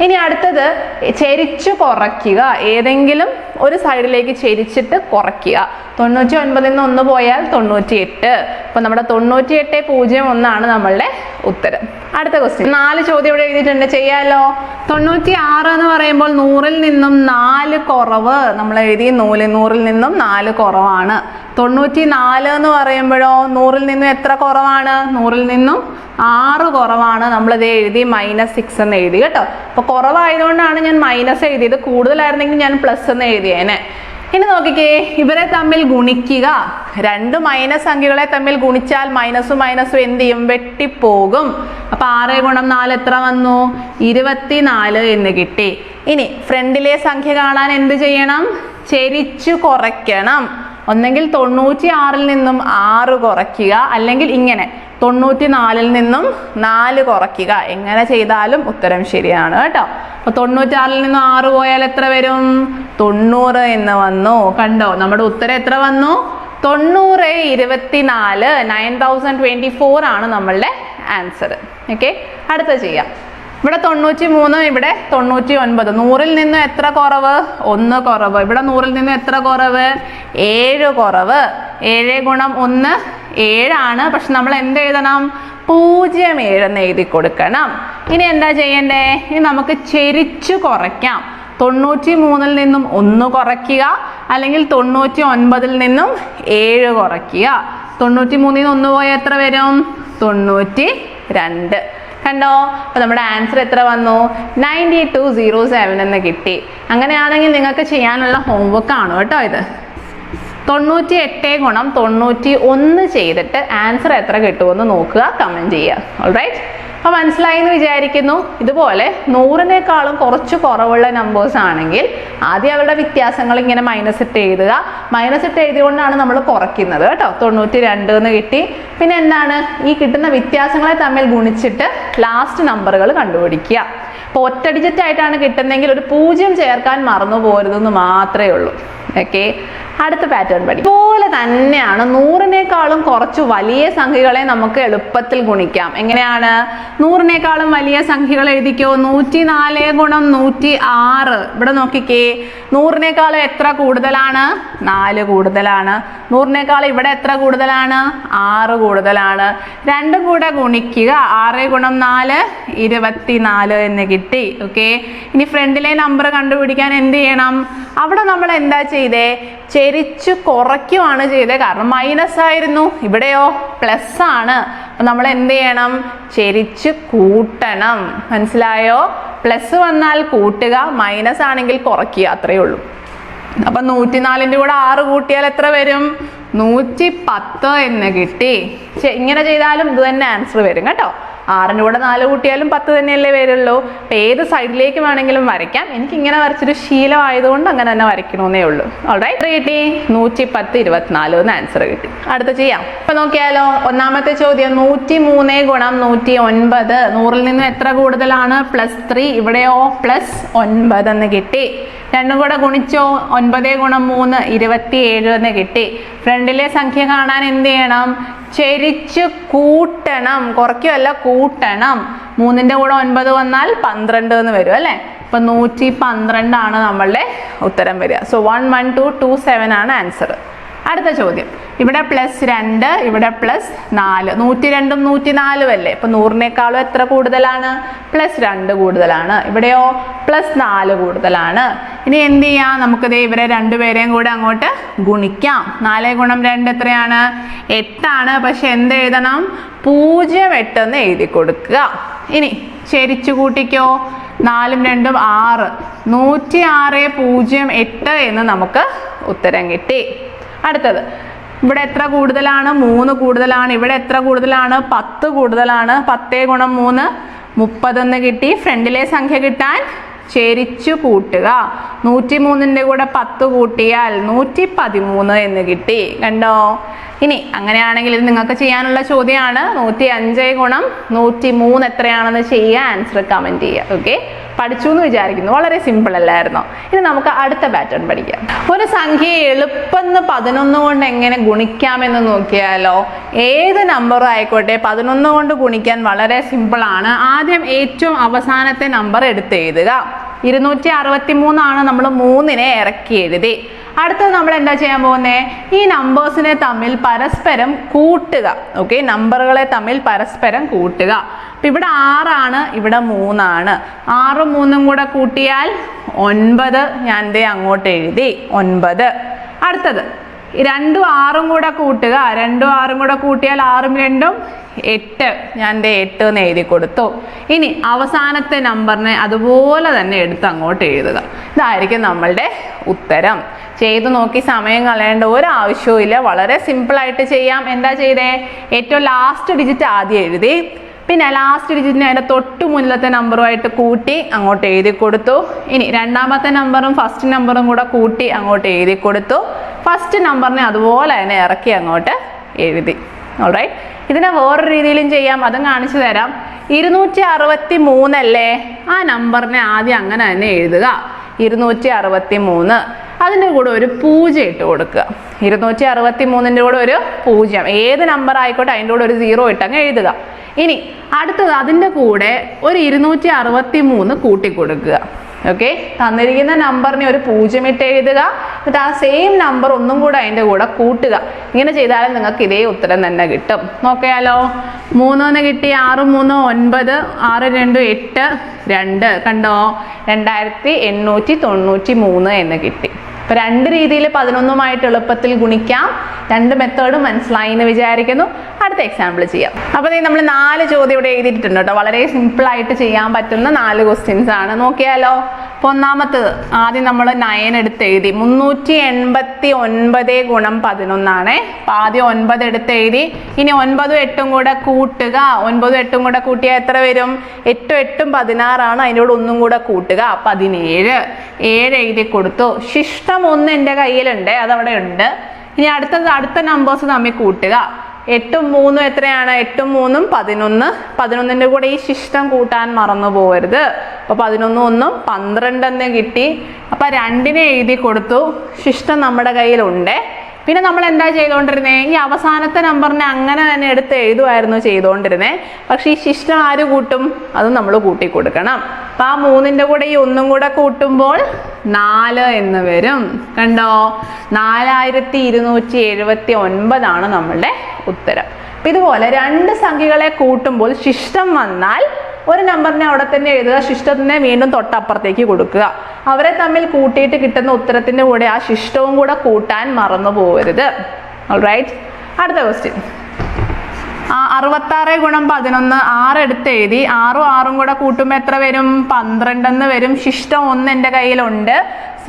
ഇനി അടുത്തത് ചെരിച്ചു കുറയ്ക്കുക. ഏതെങ്കിലും ഒരു സൈഡിലേക്ക് ചെരിച്ചിട്ട് കുറയ്ക്കുക. തൊണ്ണൂറ്റി ഒൻപതിൽ നിന്ന് ഒന്ന് പോയാൽ തൊണ്ണൂറ്റി എട്ട് അപ്പൊ നമ്മുടെ തൊണ്ണൂറ്റി എട്ട് പൂജ്യം ഒന്നാണ് നമ്മളുടെ ഉത്തരം. അടുത്ത ക്വസ്റ്റ്യൻ നാല് ചോദ്യം ഇവിടെ എഴുതിയിട്ടുണ്ട്. ചെയ്യാലോ? തൊണ്ണൂറ്റി ആറ് എന്ന് പറയുമ്പോൾ നൂറിൽ നിന്നും നാല് കുറവ്. നമ്മൾ എഴുതി നൂൽ നൂറിൽ നിന്നും നാല് കുറവാണ്. തൊണ്ണൂറ്റി നാല് എന്ന് പറയുമ്പോഴോ നൂറിൽ നിന്നും എത്ര കുറവാണ്? നൂറിൽ നിന്നും ആറ് കുറവാണ്. നമ്മളിത് എഴുതി മൈനസ് സിക്സ് എന്ന് എഴുതി കേട്ടോ. അപ്പോൾ കുറവായതുകൊണ്ടാണ് ഞാൻ മൈനസ് എഴുതിയത്. കൂടുതലായിരുന്നെങ്കിൽ ഞാൻ പ്ലസ് എന്ന് എഴുതിയേനെ. ഇനി നോക്കിക്കേ ഇവരെ തമ്മിൽ ഗുണിക്കുക. രണ്ട് മൈനസ് സംഖ്യകളെ തമ്മിൽ ഗുണിച്ചാൽ മൈനസും മൈനസും എന്ത് ചെയ്യും? വെട്ടിപ്പോകും. അപ്പൊ ആറ് ഗുണം നാല് എത്ര വന്നു? ഇരുപത്തിനാല് എന്ന് കിട്ടി. ഇനി ഫ്രണ്ടിലെ സംഖ്യ കാണാൻ എന്ത് ചെയ്യണം? ചെരിച്ചു കുറയ്ക്കണം. ഒന്നെങ്കിൽ തൊണ്ണൂറ്റി ആറിൽ നിന്നും ആറ് കുറയ്ക്കുക. അല്ലെങ്കിൽ ഇങ്ങനെ തൊണ്ണൂറ്റി നാലിൽ നിന്നും നാല് കുറയ്ക്കുക. എങ്ങനെ ചെയ്താലും ഉത്തരം ശരിയാണ് കേട്ടോ. അപ്പൊ തൊണ്ണൂറ്റാറിൽ നിന്നും ആറ് പോയാൽ എത്ര വരും? തൊണ്ണൂറ് എന്ന് വന്നു. കണ്ടോ നമ്മുടെ ഉത്തരം എത്ര വന്നു? തൊണ്ണൂറ് ഇരുപത്തിനാല് നയൻ തൗസൻഡ് ട്വന്റി ഫോർ ആണ് നമ്മളുടെ ആൻസർ. ഓക്കെ അടുത്ത ചെയ്യാം. ഇവിടെ തൊണ്ണൂറ്റി മൂന്ന് ഇവിടെ തൊണ്ണൂറ്റി ഒൻപത് നൂറിൽ നിന്ന് എത്ര കുറവ്? ഒന്ന് കുറവ്. ഇവിടെ നൂറിൽ നിന്ന് എത്ര കുറവ്? ഏഴ് കുറവ്. ഏഴ് ഗുണം ഒന്ന് ഏഴാണ്. പക്ഷെ നമ്മൾ എന്ത് എഴുതണം? പൂജ്യം ഏഴെന്ന് എഴുതി കൊടുക്കണം. ഇനി എന്താ ചെയ്യണ്ടേ? ഇനി നമുക്ക് ചെരിച്ചു കുറയ്ക്കാം. തൊണ്ണൂറ്റി മൂന്നിൽ നിന്നും ഒന്ന് കുറയ്ക്കുക അല്ലെങ്കിൽ തൊണ്ണൂറ്റി ഒൻപതിൽ നിന്നും ഏഴ് കുറയ്ക്കുക. തൊണ്ണൂറ്റി മൂന്നിൽ നിന്ന് ഒന്ന് പോയാൽ എത്ര വരും? തൊണ്ണൂറ്റി രണ്ട് കണ്ടോ? അപ്പോൾ നമ്മുടെ ആൻസർ എത്ര വന്നു? നയന്റി ടു സീറോ സെവൻ എന്ന് കിട്ടി. അങ്ങനെയാണെങ്കിൽ നിങ്ങൾക്ക് ചെയ്യാനുള്ള ഹോംവർക്ക് ആണ് കേട്ടോ ഇത്? തൊണ്ണൂറ്റി എട്ട് ഗുണം തൊണ്ണൂറ്റി ഒന്ന് ചെയ്തിട്ട് ആൻസർ എത്ര കിട്ടുമെന്ന് നോക്കുക കമന്റ് ചെയ്യുക. ഓൾറൈറ്റ് അപ്പോൾ മനസ്സിലായി എന്ന് വിചാരിക്കുന്നു. ഇതുപോലെ നൂറിനേക്കാളും കുറച്ച് കുറവുള്ള നമ്പേഴ്സ് ആണെങ്കിൽ ആദ്യം അവരുടെ വ്യത്യാസങ്ങൾ ഇങ്ങനെ മൈനസ് ഇട്ട് എഴുതുക. മൈനസ് ഇട്ട് എഴുതിക്കൊണ്ടാണ് നമ്മൾ കുറയ്ക്കുന്നത് കേട്ടോ. തൊണ്ണൂറ്റി രണ്ട് എന്ന് കിട്ടി. പിന്നെ എന്താണ്? ഈ കിട്ടുന്ന വ്യത്യാസങ്ങളെ തമ്മിൽ ഗുണിച്ചിട്ട് ലാസ്റ്റ് നമ്പറുകൾ കണ്ടുപിടിക്കുക. അപ്പോൾ ഒറ്റ ഡിജിറ്റ് ആയിട്ടാണ് കിട്ടുന്നതെങ്കിൽ ഒരു പൂജ്യം ചേർക്കാൻ മറന്നു പോരുതെന്ന് മാത്രമേ ഉള്ളൂ. ഓക്കെ അടുത്ത പാറ്റേൺ പഠി പോലെ തന്നെയാണ് നൂറിനേക്കാളും കുറച്ച് വലിയ സംഖ്യകളെ നമുക്ക് എളുപ്പത്തിൽ ഗുണിക്കാം. എങ്ങനെയാണ്? നൂറിനേക്കാളും വലിയ സംഖ്യകൾ എഴുതിക്കോ? നൂറ്റി നാല് ഗുണം നൂറ്റി ആറ് ഇവിടെ നോക്കിക്കേ. നൂറിനേക്കാളും എത്ര കൂടുതലാണ്? നാല് കൂടുതലാണ്. നൂറിനേക്കാളും ഇവിടെ എത്ര കൂടുതലാണ്? ആറ് കൂടുതലാണ്. രണ്ടും കൂടെ ഗുണിക്കുക. ആറ് ഗുണം നാല് ഇരുപത്തിനാല് എന്ന് കിട്ടി. ഓക്കെ ഇനി ഫ്രണ്ടിലെ നമ്പർ കണ്ടുപിടിക്കാൻ എന്ത് ചെയ്യണം? അവിടെ നമ്മൾ എന്താ ചെയ്തേ? ചെരിച്ചു കുറയ്ക്കുവാണ് ചെയ്തത്. കാരണം മൈനസ് ആയിരുന്നു. ഇവിടെയോ പ്ലസ് ആണ്. അപ്പൊ നമ്മൾ എന്ത് ചെയ്യണം? ചെരിച്ചു കൂട്ടണം. മനസ്സിലായോ? പ്ലസ് വന്നാൽ കൂട്ടുക മൈനസ് ആണെങ്കിൽ കുറയ്ക്കുക. അത്രയേ ഉള്ളൂ. അപ്പൊ നൂറ്റിനാലിന്റെ കൂടെ ആറ് കൂട്ടിയാൽ എത്ര വരും? നൂറ്റി പത്ത് എന്ന് കിട്ടി. ഇങ്ങനെ ചെയ്താലും ഇത് തന്നെ ആൻസർ വരും കേട്ടോ. ആറിന്റെ കൂടെ നാല് കൂട്ടിയാലും പത്ത് തന്നെയല്ലേ വരുള്ളൂ. അപ്പൊ ഏത് സൈഡിലേക്ക് വേണമെങ്കിലും വരയ്ക്കാം. എനിക്ക് ഇങ്ങനെ വരച്ചൊരു ശീലമായതുകൊണ്ട് അങ്ങനെ തന്നെ വരയ്ക്കണമെന്നേ ഉള്ളൂ. ഓൾറൈറ്റ് എത്ര കിട്ടി? നൂറ്റി പത്ത് ഇരുപത്തിനാല് എന്ന് ആൻസർ കിട്ടി. അടുത്ത ചെയ്യാം. ഇപ്പൊ നോക്കിയാലോ ഒന്നാമത്തെ ചോദ്യം നൂറ്റി മൂന്ന് ഗുണം നൂറ്റി ഒൻപത് നൂറിൽ നിന്ന് എത്ര കൂടുതലാണ്? പ്ലസ് ത്രീ ഇവിടെയോ? പ്ലസ് ഒൻപത് എന്ന് കിട്ടി. രണ്ടും കൂടെ ഗുണിച്ചോ ഒൻപത് ഗുണം മൂന്ന് ഇരുപത്തി ഏഴ് എന്ന് കിട്ടി. ഫ്രണ്ടിലെ സംഖ്യ കാണാൻ എന്ത് ചെയ്യണം? ചെരിച്ച് കൂട്ടണം. കുറയ്ക്കുമല്ല കൂട്ടണം. മൂന്നിന്റെ കൂടെ ഒൻപത് വന്നാൽ പന്ത്രണ്ട് എന്ന് വരും അല്ലേ? ഇപ്പം നൂറ്റി പന്ത്രണ്ടാണ് നമ്മളുടെ ഉത്തരം വരിക. So one one two two seven ആണ് ആൻസർ അടുത്ത ചോദ്യം. ഇവിടെ പ്ലസ് രണ്ട് ഇവിടെ പ്ലസ് നാല്. നൂറ്റി രണ്ടും നൂറ്റി നാലും അല്ലേ? ഇപ്പൊ നൂറിനേക്കാളും എത്ര കൂടുതലാണ്? പ്ലസ് രണ്ട് കൂടുതലാണ്. ഇവിടെയോ പ്ലസ് നാല് കൂടുതലാണ്. ഇനി എന്ത് ചെയ്യാം? നമുക്കിത് ഇവരെ രണ്ടുപേരെയും കൂടെ അങ്ങോട്ട് ഗുണിക്കാം. നാല് ഗുണം രണ്ട് എത്രയാണ്? എട്ടാണ്. പക്ഷെ എന്ത് എഴുതണം? പൂജ്യം എട്ടെന്ന് എഴുതി കൊടുക്കുക. ഇനി ശരിച്ചു കൂട്ടിക്കോ. നാലും രണ്ടും ആറ്. നൂറ്റി ആറ് പൂജ്യം എട്ട് എന്ന് നമുക്ക് ഉത്തരം കിട്ടി. അടുത്തത്. ഇവിടെ എത്ര കൂടുതലാണ്? മൂന്ന് കൂടുതലാണ്. ഇവിടെ എത്ര കൂടുതലാണ്? പത്ത് കൂടുതലാണ്. പത്തേ ഗുണം മൂന്ന് മുപ്പതെന്ന് കിട്ടി. ഫ്രണ്ടിലെ സംഖ്യ കിട്ടാൻ ചെരിച്ചു കൂട്ടുക. നൂറ്റി മൂന്നിന്റെ കൂടെ പത്ത് കൂട്ടിയാൽ നൂറ്റി പതിമൂന്ന് എന്ന് കിട്ടി. കണ്ടോ? ഇനി അങ്ങനെയാണെങ്കിൽ ഇത് നിങ്ങൾക്ക് ചെയ്യാനുള്ള ചോദ്യമാണ്. നൂറ്റി അഞ്ച് ഗുണം നൂറ്റി മൂന്ന് എത്രയാണെന്ന് ചെയ്യുക ആൻസർ കമന്റ് ചെയ്യുക. ഓക്കെ പഠിച്ചു എന്ന് വിചാരിക്കുന്നു. വളരെ സിമ്പിൾ അല്ലായിരുന്നു? ഇനി നമുക്ക് അടുത്ത പാറ്റേൺ പഠിക്കാം. ഒരു സംഖ്യയെ എളുപ്പമെന്ന് പതിനൊന്ന് കൊണ്ട് എങ്ങനെ ഗുണിക്കാമെന്ന് നോക്കിയാലോ ഏത് നമ്പറും ആയിക്കോട്ടെ പതിനൊന്ന് കൊണ്ട് ഗുണിക്കാൻ വളരെ സിമ്പിളാണ് ആദ്യം ഏറ്റവും അവസാനത്തെ നമ്പർ എടുത്ത് എഴുതുക. ഇരുന്നൂറ്റി അറുപത്തി മൂന്നാണ് നമ്മൾ മൂന്നിനെ ഇറക്കി എഴുതി. അടുത്തത് നമ്മൾ എന്താ ചെയ്യാൻ പോകുന്നത് ഈ നമ്പേഴ്സിനെ തമ്മിൽ പരസ്പരം കൂട്ടുക. ഓക്കെ നമ്പറുകളെ തമ്മിൽ പരസ്പരം കൂട്ടുക. അപ്പൊ ഇവിടെ ആറാണ് ഇവിടെ മൂന്നാണ്. ആറും മൂന്നും കൂടെ കൂട്ടിയാൽ ഒൻപത്. ഞാൻ ദേ അങ്ങോട്ട് എഴുതി ഒൻപത്. അടുത്തത് രണ്ടും ആറും കൂടെ കൂട്ടുക. രണ്ടും ആറും കൂടെ കൂട്ടിയാൽ ആറും രണ്ടും എട്ട്. ഞാൻ ദേ എട്ട് എന്ന് എഴുതി കൊടുത്തു. ഇനി അവസാനത്തെ നമ്പറിനെ അതുപോലെ തന്നെ എടുത്ത് അങ്ങോട്ട് എഴുതുക. ഇതായിരിക്കും നമ്മളുടെ ഉത്തരം. ചെയ്തു നോക്കി സമയം കളയേണ്ട ഒരു ആവശ്യവും ഇല്ല വളരെ സിമ്പിളായിട്ട് ചെയ്യാം. എന്താ ചെയ്തേ? ഏറ്റവും ലാസ്റ്റ് ഡിജിറ്റ് ആദ്യം എഴുതി. പിന്നെ ലാസ്റ്റ് ഡിജിറ്റിനെ അതിന്റെ തൊട്ട് മുന്നിലത്തെ നമ്പറുമായിട്ട് കൂട്ടി അങ്ങോട്ട് എഴുതി കൊടുത്തു. ഇനി രണ്ടാമത്തെ നമ്പറും ഫസ്റ്റ് നമ്പറും കൂടെ കൂട്ടി അങ്ങോട്ട് എഴുതി കൊടുത്തു. ഫസ്റ്റ് നമ്പറിനെ അതുപോലെ തന്നെ ഇറക്കി അങ്ങോട്ട് എഴുതി. ഓൾറൈറ്റ് ഇതിനെ വേറൊരു രീതിയിലും ചെയ്യാം. അതും കാണിച്ചു തരാം. ഇരുന്നൂറ്റി അറുപത്തി മൂന്നല്ലേ ആ നമ്പറിനെ ആദ്യം അങ്ങനെ തന്നെ എഴുതുക. ഇരുന്നൂറ്റി അറുപത്തി മൂന്ന് അതിന്റെ കൂടെ ഒരു പൂജ ഇട്ട് കൊടുക്കുക. ഇരുന്നൂറ്റി അറുപത്തി മൂന്നിന്റെ കൂടെ ഒരു പൂജ്യം. ഏത് നമ്പർ ആയിക്കോട്ടെ അതിന്റെ കൂടെ ഒരു സീറോ ഇട്ടങ്ങ് എഴുതുക. ഇനി അടുത്തത് അതിന്റെ കൂടെ ഒരു ഇരുന്നൂറ്റി അറുപത്തി മൂന്ന് കൂട്ടി കൊടുക്കുക. ഓക്കെ തന്നിരിക്കുന്ന നമ്പറിനെ ഒരു പൂജ്യമിട്ട് എഴുതുക. എന്നിട്ട് ആ സെയിം നമ്പർ ഒന്നും കൂടെ അതിന്റെ കൂടെ കൂട്ടുക. ഇങ്ങനെ ചെയ്താലും നിങ്ങൾക്ക് ഇതേ ഉത്തരം തന്നെ കിട്ടും. നോക്കിയാലോ? മൂന്നൊന്ന് കിട്ടി ആറ് മൂന്ന് ഒൻപത് ആറ് രണ്ട് എട്ട് രണ്ട്. കണ്ടോ? രണ്ടായിരത്തി എണ്ണൂറ്റി തൊണ്ണൂറ്റി മൂന്ന് എന്ന് കിട്ടി. അപ്പൊ രണ്ട് രീതിയിൽ പതിനൊന്നുമായിട്ട് എളുപ്പത്തിൽ ഗുണിക്കാം. രണ്ട് മെത്തേഡും മനസ്സിലായി എന്ന് വിചാരിക്കുന്നു. അടുത്ത എക്സാമ്പിൾ ചെയ്യാം. അപ്പോൾ നമ്മൾ നാല് ചോദ്യം ഇവിടെ എഴുതിയിട്ടുണ്ട് കേട്ടോ. വളരെ സിമ്പിൾ ആയിട്ട് ചെയ്യാൻ പറ്റുന്ന നാല് ക്വസ്റ്റ്യൻസ് ആണ്. നോക്കിയാലോ? അപ്പോൾ ഒന്നാമത്തത് ആദ്യം നമ്മൾ നയൻ എടുത്ത് എഴുതി. മുന്നൂറ്റി എൺപത്തി ഒൻപത് ഗുണം പതിനൊന്നാണ്. അപ്പോൾ ആദ്യം ഒൻപത് എടുത്ത് എഴുതി. ഇനി ഒൻപതും എട്ടും കൂടെ കൂട്ടുക. ഒൻപതും എട്ടും കൂടെ കൂട്ടിയാൽ എത്ര വരും? എട്ടും എട്ടും പതിനാറാണ്. അതിനോട് ഒന്നും കൂടെ കൂട്ടുക. പതിനേഴ് ഏഴ് എഴുതി കൊടുത്തു. ശിഷ്ടം ഒന്ന് എന്റെ കയ്യിലുണ്ട് അതവിടെ ഉണ്ട്. ഇനി അടുത്ത അടുത്ത നമ്പേഴ്സ് തമ്മിൽ കൂട്ടുക. എട്ടും മൂന്നും എത്രയാണ്? എട്ടും മൂന്നും പതിനൊന്ന്. പതിനൊന്നിന്റെ കൂടെ ഈ ശിഷ്ടം കൂട്ടാൻ മറന്നു പോകരുത് അപ്പോൾ പതിനൊന്നും ഒന്നും പന്ത്രണ്ടെന്ന് കിട്ടി. അപ്പോൾ രണ്ടിനെ എഴുതി കൊടുത്തു. ശിഷ്ടം നമ്മുടെ കയ്യിലുണ്ട്. പിന്നെ നമ്മൾ എന്താ ചെയ്തുകൊണ്ടിരുന്നേ ഈ അവസാനത്തെ നമ്പറിനെ അങ്ങനെ തന്നെ എടുത്ത് എഴുതുമായിരുന്നു ചെയ്തുകൊണ്ടിരുന്നേ പക്ഷെ ഈ ശിഷ്ടം ആര് കൂട്ടും? അത് നമ്മൾ കൂട്ടി കൊടുക്കണം അപ്പം ആ മൂന്നിന്റെ കൂടെ ഈ ഒന്നും കൂടെ കൂട്ടുമ്പോൾ നാല് എന്ന് വരും. കണ്ടോ? നാലായിരത്തി ഇരുന്നൂറ്റി എഴുപത്തി ഒൻപതാണ് നമ്മളുടെ ഉത്തരം. ഇതുപോലെ രണ്ട് സംഖ്യകളെ കൂട്ടുമ്പോൾ ശിഷ്ടം വന്നാൽ ഒരു നമ്പറിനെ അവിടെ തന്നെ എഴുതുക ശിഷ്ടത്തിനെ വീണ്ടും തൊട്ടപ്പുറത്തേക്ക് കൊടുക്കുക. അവരെ തമ്മിൽ കൂട്ടിയിട്ട് കിട്ടുന്ന ഉത്തരത്തിന്റെ കൂടെ ആ ശിഷ്ടവും കൂടെ കൂട്ടാൻ മറന്നു പോകരുത്. റൈറ്റ് അടുത്ത ക്വസ്റ്റ്യൻ അറുപത്താറ് ഗുണം പതിനൊന്ന് ആറ് എടുത്ത് എഴുതി ആറും ആറും കൂടെ കൂട്ടുമ്പോൾ എത്ര വരും? പന്ത്രണ്ടെന്ന് വരും. ശിഷ്ടം ഒന്ന് എന്റെ കയ്യിലുണ്ട്.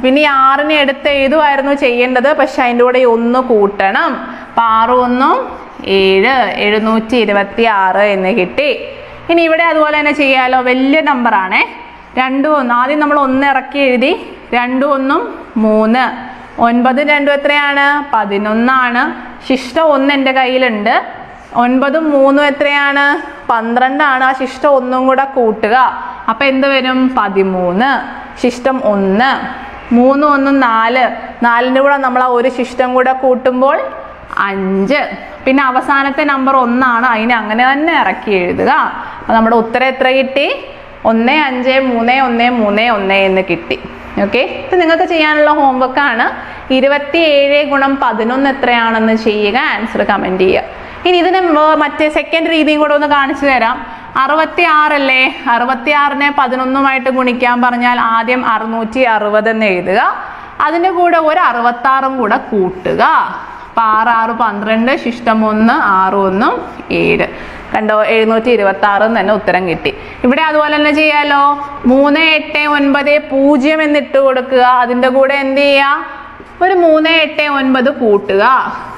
പിന്നെ ഈ ആറിനെ എടുത്ത് എഴുതുമായിരുന്നു ചെയ്യേണ്ടത് പക്ഷെ അതിന്റെ കൂടെ ഒന്ന് കൂട്ടണം. അപ്പം ആറും ഒന്നും ഏഴ് എഴുന്നൂറ്റി ഇരുപത്തി ആറ് എന്ന് കിട്ടി. ഇനി ഇവിടെ അതുപോലെ തന്നെ ചെയ്യാലോ. വലിയ നമ്പറാണേ രണ്ടും ഒന്ന്. ആദ്യം നമ്മൾ ഒന്ന് ഇറക്കി എഴുതി. രണ്ടും ഒന്നും മൂന്ന്. ഒൻപതും രണ്ടും എത്രയാണ്? പതിനൊന്നാണ്. ശിഷ്ട ഒന്ന് എന്റെ കയ്യിലുണ്ട്. ഒൻപതും മൂന്നും എത്രയാണ്? പന്ത്രണ്ടാണ്. ആ ശിഷ്ടം ഒന്നും കൂടെ കൂട്ടുക. അപ്പൊ എന്ത് വരും? പതിമൂന്ന്. ശിഷ്ടം ഒന്ന്. മൂന്നും ഒന്നും നാല്. നാലിന്റെ കൂടെ നമ്മൾ ആ ഒരു ശിഷ്ടം കൂടെ കൂട്ടുമ്പോൾ അഞ്ച്. പിന്നെ അവസാനത്തെ നമ്പർ ഒന്നാണ് അതിനെ അങ്ങനെ തന്നെ ഇറക്കി എഴുതുക. അപ്പൊ നമ്മുടെ ഉത്തരം എത്ര കിട്ടി? ഒന്ന് അഞ്ച് മൂന്ന് ഒന്ന് മൂന്ന് ഒന്ന് എന്ന് കിട്ടി. ഓക്കെ ഇത് നിങ്ങൾക്ക് ചെയ്യാനുള്ള ഹോംവർക്ക് ആണ്. ഇരുപത്തി ഏഴ് ഗുണം പതിനൊന്ന് എത്രയാണെന്ന് ചെയ്യുക ആൻസർ കമന്റ് ചെയ്യുക. ഇനി ഇതിന് മറ്റേ സെക്കൻഡ് രീതിയും കൂടെ ഒന്ന് കാണിച്ചു തരാം. അറുപത്തി ആറല്ലേ അറുപത്തി ആറിനെ പതിനൊന്നുമായിട്ട് ഗുണിക്കാൻ പറഞ്ഞാൽ ആദ്യം അറുന്നൂറ്റി അറുപത് എന്ന് എഴുതുക. അതിന്റെ കൂടെ ഒരു അറുപത്തി ആറും കൂടെ കൂട്ടുക. അപ്പൊ ആറ് ആറ് പന്ത്രണ്ട് ശിഷ്ടം ഒന്ന് ആറ് ഒന്നും ഏഴ്. കണ്ടോ എഴുന്നൂറ്റി ഇരുപത്തി ആറ് തന്നെ ഉത്തരം കിട്ടി. ഇവിടെ അതുപോലെ തന്നെ ചെയ്യാലോ. മൂന്ന് എട്ട് ഒൻപത് പൂജ്യം എന്നിട്ട് കൊടുക്കുക. അതിന്റെ കൂടെ എന്ത് ചെയ്യുക? ഒരു മൂന്ന് എട്ട് ഒൻപത് കൂട്ടുക.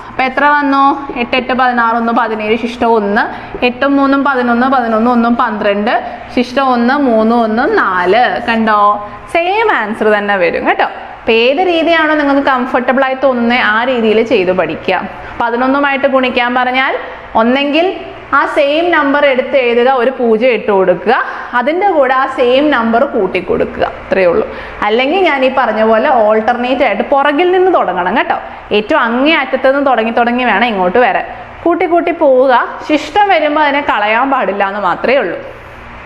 അപ്പം എത്ര വന്നു? എട്ട് എട്ട് പതിനാറ് ഒന്ന് പതിനേഴ് ശിഷ്ടം ഒന്ന് എട്ടും മൂന്നും പതിനൊന്ന് പതിനൊന്ന് ഒന്നും പന്ത്രണ്ട് ശിഷ്ടം ഒന്ന് മൂന്ന് ഒന്ന് നാല്. കണ്ടോ? സെയിം ആൻസർ തന്നെ വരും. കേട്ടോ? അപ്പം ഏത് രീതിയാണോ നിങ്ങൾക്ക് കംഫർട്ടബിൾ ആയി തോന്നുന്നത് ആ രീതിയിൽ ചെയ്തു പഠിക്കുക പതിനൊന്നുമായിട്ട് ഗുണിക്കാൻ പറഞ്ഞാൽ ഒന്നെങ്കിൽ ആ സെയിം നമ്പർ എടുത്ത് എഴുതുക ഒരു പൂജ ഇട്ട് കൊടുക്കുക. അതിന്റെ കൂടെ ആ സെയിം നമ്പർ കൂട്ടി കൊടുക്കുക. അത്രയേ ഉള്ളൂ. അല്ലെങ്കിൽ ഞാൻ ഈ പറഞ്ഞ പോലെ ഓൾട്ടർനേറ്റ് ആയിട്ട് പുറകിൽ നിന്ന് തുടങ്ങണം കേട്ടോ. ഏറ്റവും അങ്ങേ അറ്റത്ത് നിന്ന് തുടങ്ങി തുടങ്ങി വേണം ഇങ്ങോട്ട് വരാൻ. കൂട്ടി കൂട്ടി പോവുക. ശിഷ്ടം വരുമ്പോൾ അതിനെ കളയാൻ പാടില്ല എന്ന് മാത്രമേ ഉള്ളൂ.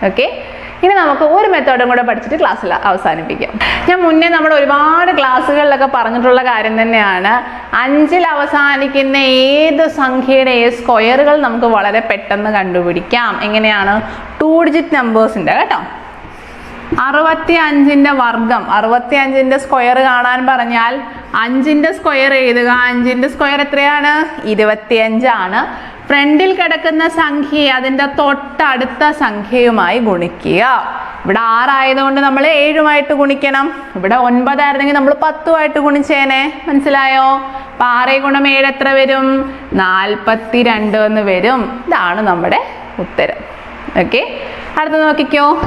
ഓക്കെ ഇനി നമുക്ക് ഒരു മെത്തേഡും കൂടെ പഠിച്ചിട്ട് ക്ലാസ്സിൽ അവസാനിപ്പിക്കാം. ഞാൻ മുന്നേ നമ്മൾ ഒരുപാട് ക്ലാസ്സുകളിലൊക്കെ പറഞ്ഞിട്ടുള്ള കാര്യം തന്നെയാണ്. അഞ്ചിൽ അവസാനിക്കുന്ന ഏത് സംഖ്യയുടെ സ്ക്വയറുകൾ നമുക്ക് വളരെ പെട്ടെന്ന് കണ്ടുപിടിക്കാം. എങ്ങനെയാണ്? ടു ഡിജിറ്റ് നമ്പേഴ്സിന്റെ കേട്ടോ. അറുപത്തി അഞ്ചിന്റെ വർഗം അറുപത്തി അഞ്ചിന്റെ സ്ക്വയർ കാണാൻ പറഞ്ഞാൽ അഞ്ചിന്റെ സ്ക്വയർ എഴുതുക. അഞ്ചിന്റെ സ്ക്വയർ എത്രയാണ്? ഇരുപത്തിയഞ്ചാണ്. ഫ്രണ്ടിൽ കിടക്കുന്ന സംഖ്യയെ അതിന്റെ തൊട്ടടുത്ത സംഖ്യയുമായി ഗുണിക്കുക. ഇവിടെ ആറായതുകൊണ്ട് നമ്മൾ ഏഴുമായിട്ട് ഗുണിക്കണം. ഇവിടെ ഒൻപതായിരുന്നെങ്കിൽ നമ്മൾ പത്തുമായിട്ട് ഗുണിച്ചേനെ. മനസ്സിലായോ? അപ്പൊ ആറേ ഗുണം ഏഴ് എത്ര വരും? നാൽപ്പത്തി രണ്ട് എന്ന് വരും. ഇതാണ് നമ്മുടെ ഉത്തരം. ഓക്കെ? അടുത്ത നോക്കിക്കോ.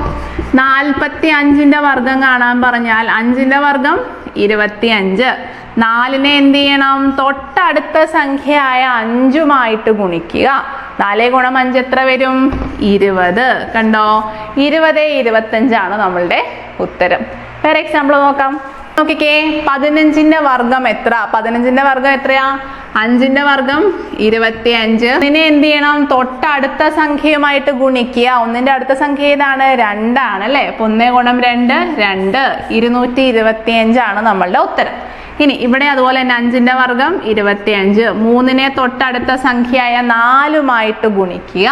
നാൽപ്പത്തി അഞ്ചിന്റെ വർഗം കാണാൻ പറഞ്ഞാൽ അഞ്ചിന്റെ വർഗം ഇരുപത്തി അഞ്ച് നാലിനെ എന്ത് ചെയ്യണം? തൊട്ടടുത്ത സംഖ്യയായ അഞ്ചുമായിട്ട് ഗുണിക്കുക. നാലേ ഗുണം അഞ്ച് എത്ര വരും? ഇരുപത്. കണ്ടോ? ഇരുപത് ഇരുപത്തഞ്ചാണ് നമ്മളുടെ ഉത്തരം. വേറെ എക്സാമ്പിൾ നോക്കാം. നോക്കിക്കേ പതിനഞ്ചിന്റെ വർഗം എത്ര? പതിനഞ്ചിന്റെ വർഗം എത്രയാ? അഞ്ചിന്റെ വർഗം ഇരുപത്തി അഞ്ച് ഇതിനെ എന്ത് ചെയ്യണം? തൊട്ടടുത്ത സംഖ്യയുമായിട്ട് ഗുണിക്കുക. ഒന്നിന്റെ അടുത്ത സംഖ്യ ഏതാണ്? രണ്ടാണ് അല്ലേ? അപ്പൊ ഒന്നേ ഗുണം രണ്ട് രണ്ട്. ഇരുന്നൂറ്റി ഇരുപത്തി അഞ്ചാണ് നമ്മളുടെ ഉത്തരം. ഇനി ഇവിടെ അതുപോലെ തന്നെ അഞ്ചിന്റെ വർഗം ഇരുപത്തി അഞ്ച് മൂന്നിനെ തൊട്ടടുത്ത സംഖ്യയായ നാലുമായിട്ട് ഗുണിക്കുക.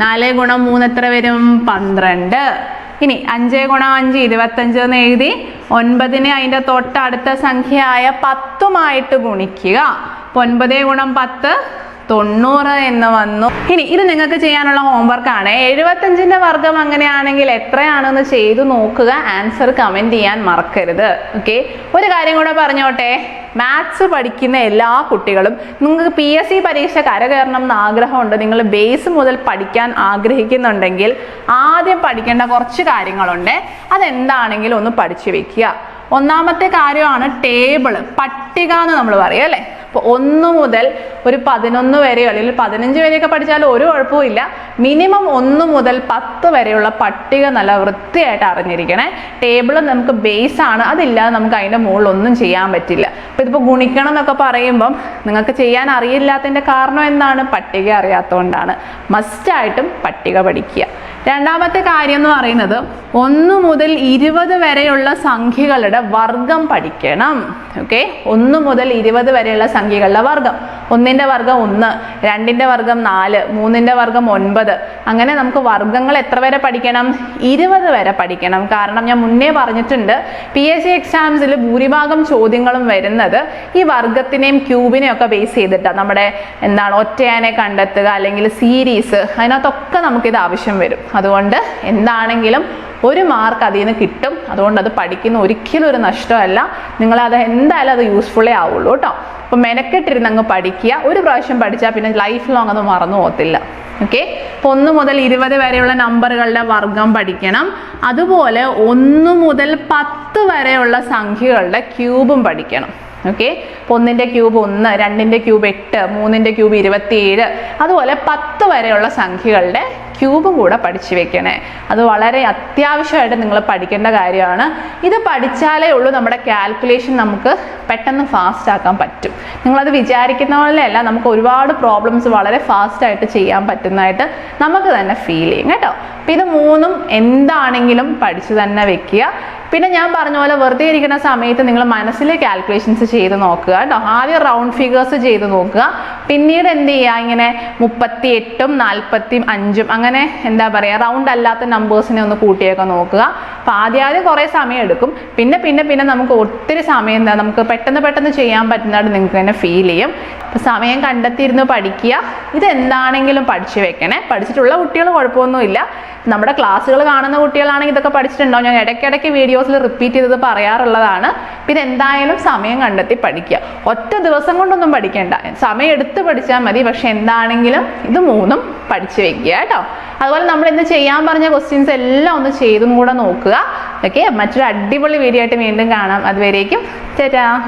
നാല് ഗുണം മൂന്ന് എത്ര വരും? പന്ത്രണ്ട്. ഇനി അഞ്ച് ഗുണം അഞ്ച് ഇരുപത്തഞ്ച് എന്ന് എഴുതി ഒൻപതിനെ അതിന്റെ തൊട്ടടുത്ത സംഖ്യയായ പത്തുമായിട്ട് ഗുണിക്കുക. ഒൻപത് ഗുണം പത്ത് തൊണ്ണൂറ് എന്ന് വന്നു. ഇനി ഇത് നിങ്ങൾക്ക് ചെയ്യാനുള്ള ഹോംവർക്ക് ആണ്. എഴുപത്തഞ്ചിന്റെ വർഗം അങ്ങനെയാണെങ്കിൽ എത്രയാണെന്ന് ചെയ്തു നോക്കുക. ആൻസർ കമന്റ് ചെയ്യാൻ മറക്കരുത്. ഓക്കെ ഒരു കാര്യം കൂടെ പറഞ്ഞോട്ടെ. മാത്സ് പഠിക്കുന്ന എല്ലാ കുട്ടികളും നിങ്ങൾക്ക് പി എസ് സി പരീക്ഷ കരകയറണം എന്ന് ആഗ്രഹമുണ്ട്. നിങ്ങൾ ബേസ് മുതൽ പഠിക്കാൻ ആഗ്രഹിക്കുന്നുണ്ടെങ്കിൽ ആദ്യം പഠിക്കേണ്ട കുറച്ച് കാര്യങ്ങളുണ്ട്. അതെന്താണെങ്കിലും ഒന്ന് പഠിച്ചു വെക്കുക. ഒന്നാമത്തെ കാര്യമാണ് ടേബിൾ പട്ടിക എന്ന് നമ്മൾ പറയും അല്ലേ? അപ്പോൾ ഒന്ന് മുതൽ ഒരു പതിനൊന്ന് വരെയോ അല്ലെങ്കിൽ പതിനഞ്ച് വരെയൊക്കെ പഠിച്ചാൽ ഒരു കുഴപ്പമില്ല മിനിമം ഒന്ന് മുതൽ പത്ത് വരെയുള്ള പട്ടിക നല്ല വൃത്തിയായിട്ട് അറിഞ്ഞിരിക്കണേ. ടേബിൾ നമുക്ക് ബേസ് ആണ്. അതില്ലാതെ നമുക്ക് അതിന്റെ മുകളിൽ ഒന്നും ചെയ്യാൻ പറ്റില്ല. അപ്പോൾ ഇതിപ്പോൾ ഗുണിക്കണം എന്നൊക്കെ പറയുമ്പം നിങ്ങൾക്ക് ചെയ്യാൻ അറിയില്ലാത്തതിന്റെ കാരണം എന്താണ്? പട്ടിക അറിയാത്തതുകൊണ്ടാണ് മസ്റ്റായിട്ടും പട്ടിക പഠിക്കുക. രണ്ടാമത്തെ കാര്യം എന്ന് പറയുന്നത് ഒന്ന് മുതൽ ഇരുപത് വരെയുള്ള സംഖ്യകളുടെ വർഗം പഠിക്കണം. ഓക്കെ ഒന്ന് മുതൽ ഇരുപത് വരെയുള്ള സംഖ്യകളുടെ വർഗം. ഒന്നിന്റെ വർഗം ഒന്ന് രണ്ടിന്റെ വർഗം നാല് മൂന്നിന്റെ വർഗം ഒൻപത്. അങ്ങനെ നമുക്ക് വർഗങ്ങൾ എത്ര വരെ പഠിക്കണം? ഇരുപത് വരെ പഠിക്കണം. കാരണം ഞാൻ മുന്നേ പറഞ്ഞിട്ടുണ്ട് പി എസ് സി എക്സാംസിൽ ഭൂരിഭാഗം ചോദ്യങ്ങളും വരുന്നത് ഈ വർഗത്തിനെയും ക്യൂബിനെയും ഒക്കെ ബേസ് ചെയ്തിട്ടാണ് നമ്മുടെ എന്താണ് ഒറ്റയാനെ കണ്ടെത്തുക അല്ലെങ്കിൽ സീരീസ് അതിനകത്തൊക്കെ നമുക്കിത് ആവശ്യം വരും. അതുകൊണ്ട് എന്താണെങ്കിലും ഒരു മാർക്ക് അതിൽ നിന്ന് കിട്ടും. അതുകൊണ്ട് അത് പഠിക്കുന്ന ഒരിക്കലും ഒരു നഷ്ടമല്ല. നിങ്ങളത് എന്തായാലും അത് യൂസ്ഫുള്ളേ ആവുള്ളൂ കേട്ടോ. അപ്പം മെനക്കെട്ടിരുന്ന് അങ്ങ് പഠിക്കുക. ഒരു പ്രാവശ്യം പഠിച്ചാൽ പിന്നെ ലൈഫ് ലോങ് അത് മറന്നു പോകത്തില്ല. ഓക്കെ അപ്പോൾ ഒന്ന് മുതൽ ഇരുപത് വരെയുള്ള നമ്പറുകളുടെ വർഗം പഠിക്കണം. അതുപോലെ ഒന്ന് മുതൽ പത്ത് വരെയുള്ള സംഖ്യകളുടെ ക്യൂബും പഠിക്കണം. ഓക്കെ ഒന്നിന്റെ ക്യൂബ് ഒന്ന് രണ്ടിന്റെ ക്യൂബ് എട്ട് മൂന്നിന്റെ ക്യൂബ് ഇരുപത്തിയേഴ് അതുപോലെ പത്ത് വരെയുള്ള സംഖ്യകളുടെ ക്യൂബും കൂടെ പഠിച്ചു വെക്കണേ. അത് വളരെ അത്യാവശ്യമായിട്ട് നിങ്ങൾ പഠിക്കേണ്ട കാര്യമാണ്. ഇത് പഠിച്ചാലേ ഉള്ളൂ നമ്മുടെ കാൽക്കുലേഷൻ നമുക്ക് പെട്ടെന്ന് ഫാസ്റ്റ് ആക്കാൻ പറ്റും. നിങ്ങളത് വിചാരിക്കുന്ന പോലെയല്ല നമുക്ക് ഒരുപാട് പ്രോബ്ലംസ് വളരെ ഫാസ്റ്റ് ആയിട്ട് ചെയ്യാൻ പറ്റുന്നതായിട്ട് നമുക്ക് തന്നെ ഫീൽ ചെയ്യും കേട്ടോ. അപ്പം ഇത് മൂന്നും എന്താണെങ്കിലും പഠിച്ചു തന്നെ വെക്കുക. പിന്നെ ഞാൻ പറഞ്ഞ പോലെ വെറുതെ ഇരിക്കുന്ന സമയത്ത് നിങ്ങൾ മനസ്സിലെ കാൽക്കുലേഷൻസ് ചെയ്ത് നോക്കുക കേട്ടോ. ആദ്യം റൗണ്ട് ഫിഗേഴ്സ് ചെയ്ത് നോക്കുക. പിന്നീട് എന്ത് ചെയ്യുക? ഇങ്ങനെ മുപ്പത്തി എട്ടും നാൽപ്പത്തി അഞ്ചും അങ്ങനെ എന്താ പറയുക റൗണ്ട് അല്ലാത്ത നമ്പേഴ്സിനെ ഒന്ന് കൂട്ടിയൊക്കെ നോക്കുക. അപ്പം ആദ്യം ആദ്യം കുറേ സമയം എടുക്കും. പിന്നെ പിന്നെ പിന്നെ നമുക്ക് ഒത്തിരി സമയം എന്താ നമുക്ക് പെട്ടെന്ന് പെട്ടെന്ന് ചെയ്യാൻ പറ്റുന്നതായിട്ട് നിങ്ങൾക്ക് തന്നെ ഫീൽ ചെയ്യും. അപ്പം സമയം കണ്ടെത്തിയിരുന്ന് പഠിക്കുക. ഇതെന്താണെങ്കിലും പഠിച്ചു വെക്കണേ. പഠിച്ചിട്ടുള്ള കുട്ടികൾ കുഴപ്പമൊന്നുമില്ല. നമ്മുടെ ക്ലാസ്സുകൾ കാണുന്ന കുട്ടികളാണെങ്കിൽ ഇതൊക്കെ പഠിച്ചിട്ടുണ്ടാവും. ഞാൻ ഇടയ്ക്കിടയ്ക്ക് വീഡിയോസ് വീഡിയോസിൽ റിപ്പീറ്റ് ചെയ്തത് പറയാറുള്ളതാണ്. പിന്നെ എന്തായാലും സമയം കണ്ടെത്തി പഠിക്കുക. ഒറ്റ ദിവസം കൊണ്ടൊന്നും പഠിക്കേണ്ട. സമയം എടുത്ത് പഠിച്ചാൽ മതി. പക്ഷെ എന്താണെങ്കിലും ഇത് മൂന്നും പഠിച്ചു വെക്കുക കേട്ടോ. അതുപോലെ നമ്മൾ ഇന്ന് ചെയ്യാൻ പറഞ്ഞ ക്വസ്റ്റ്യൻസ് എല്ലാം ഒന്ന് ചെയ്തും കൂടെ നോക്കുക. ഓക്കെ മറ്റൊരു അടിപൊളി വീഡിയോ ആയിട്ട് വീണ്ടും കാണാം. അതുവരേക്കും ചേട്ടാ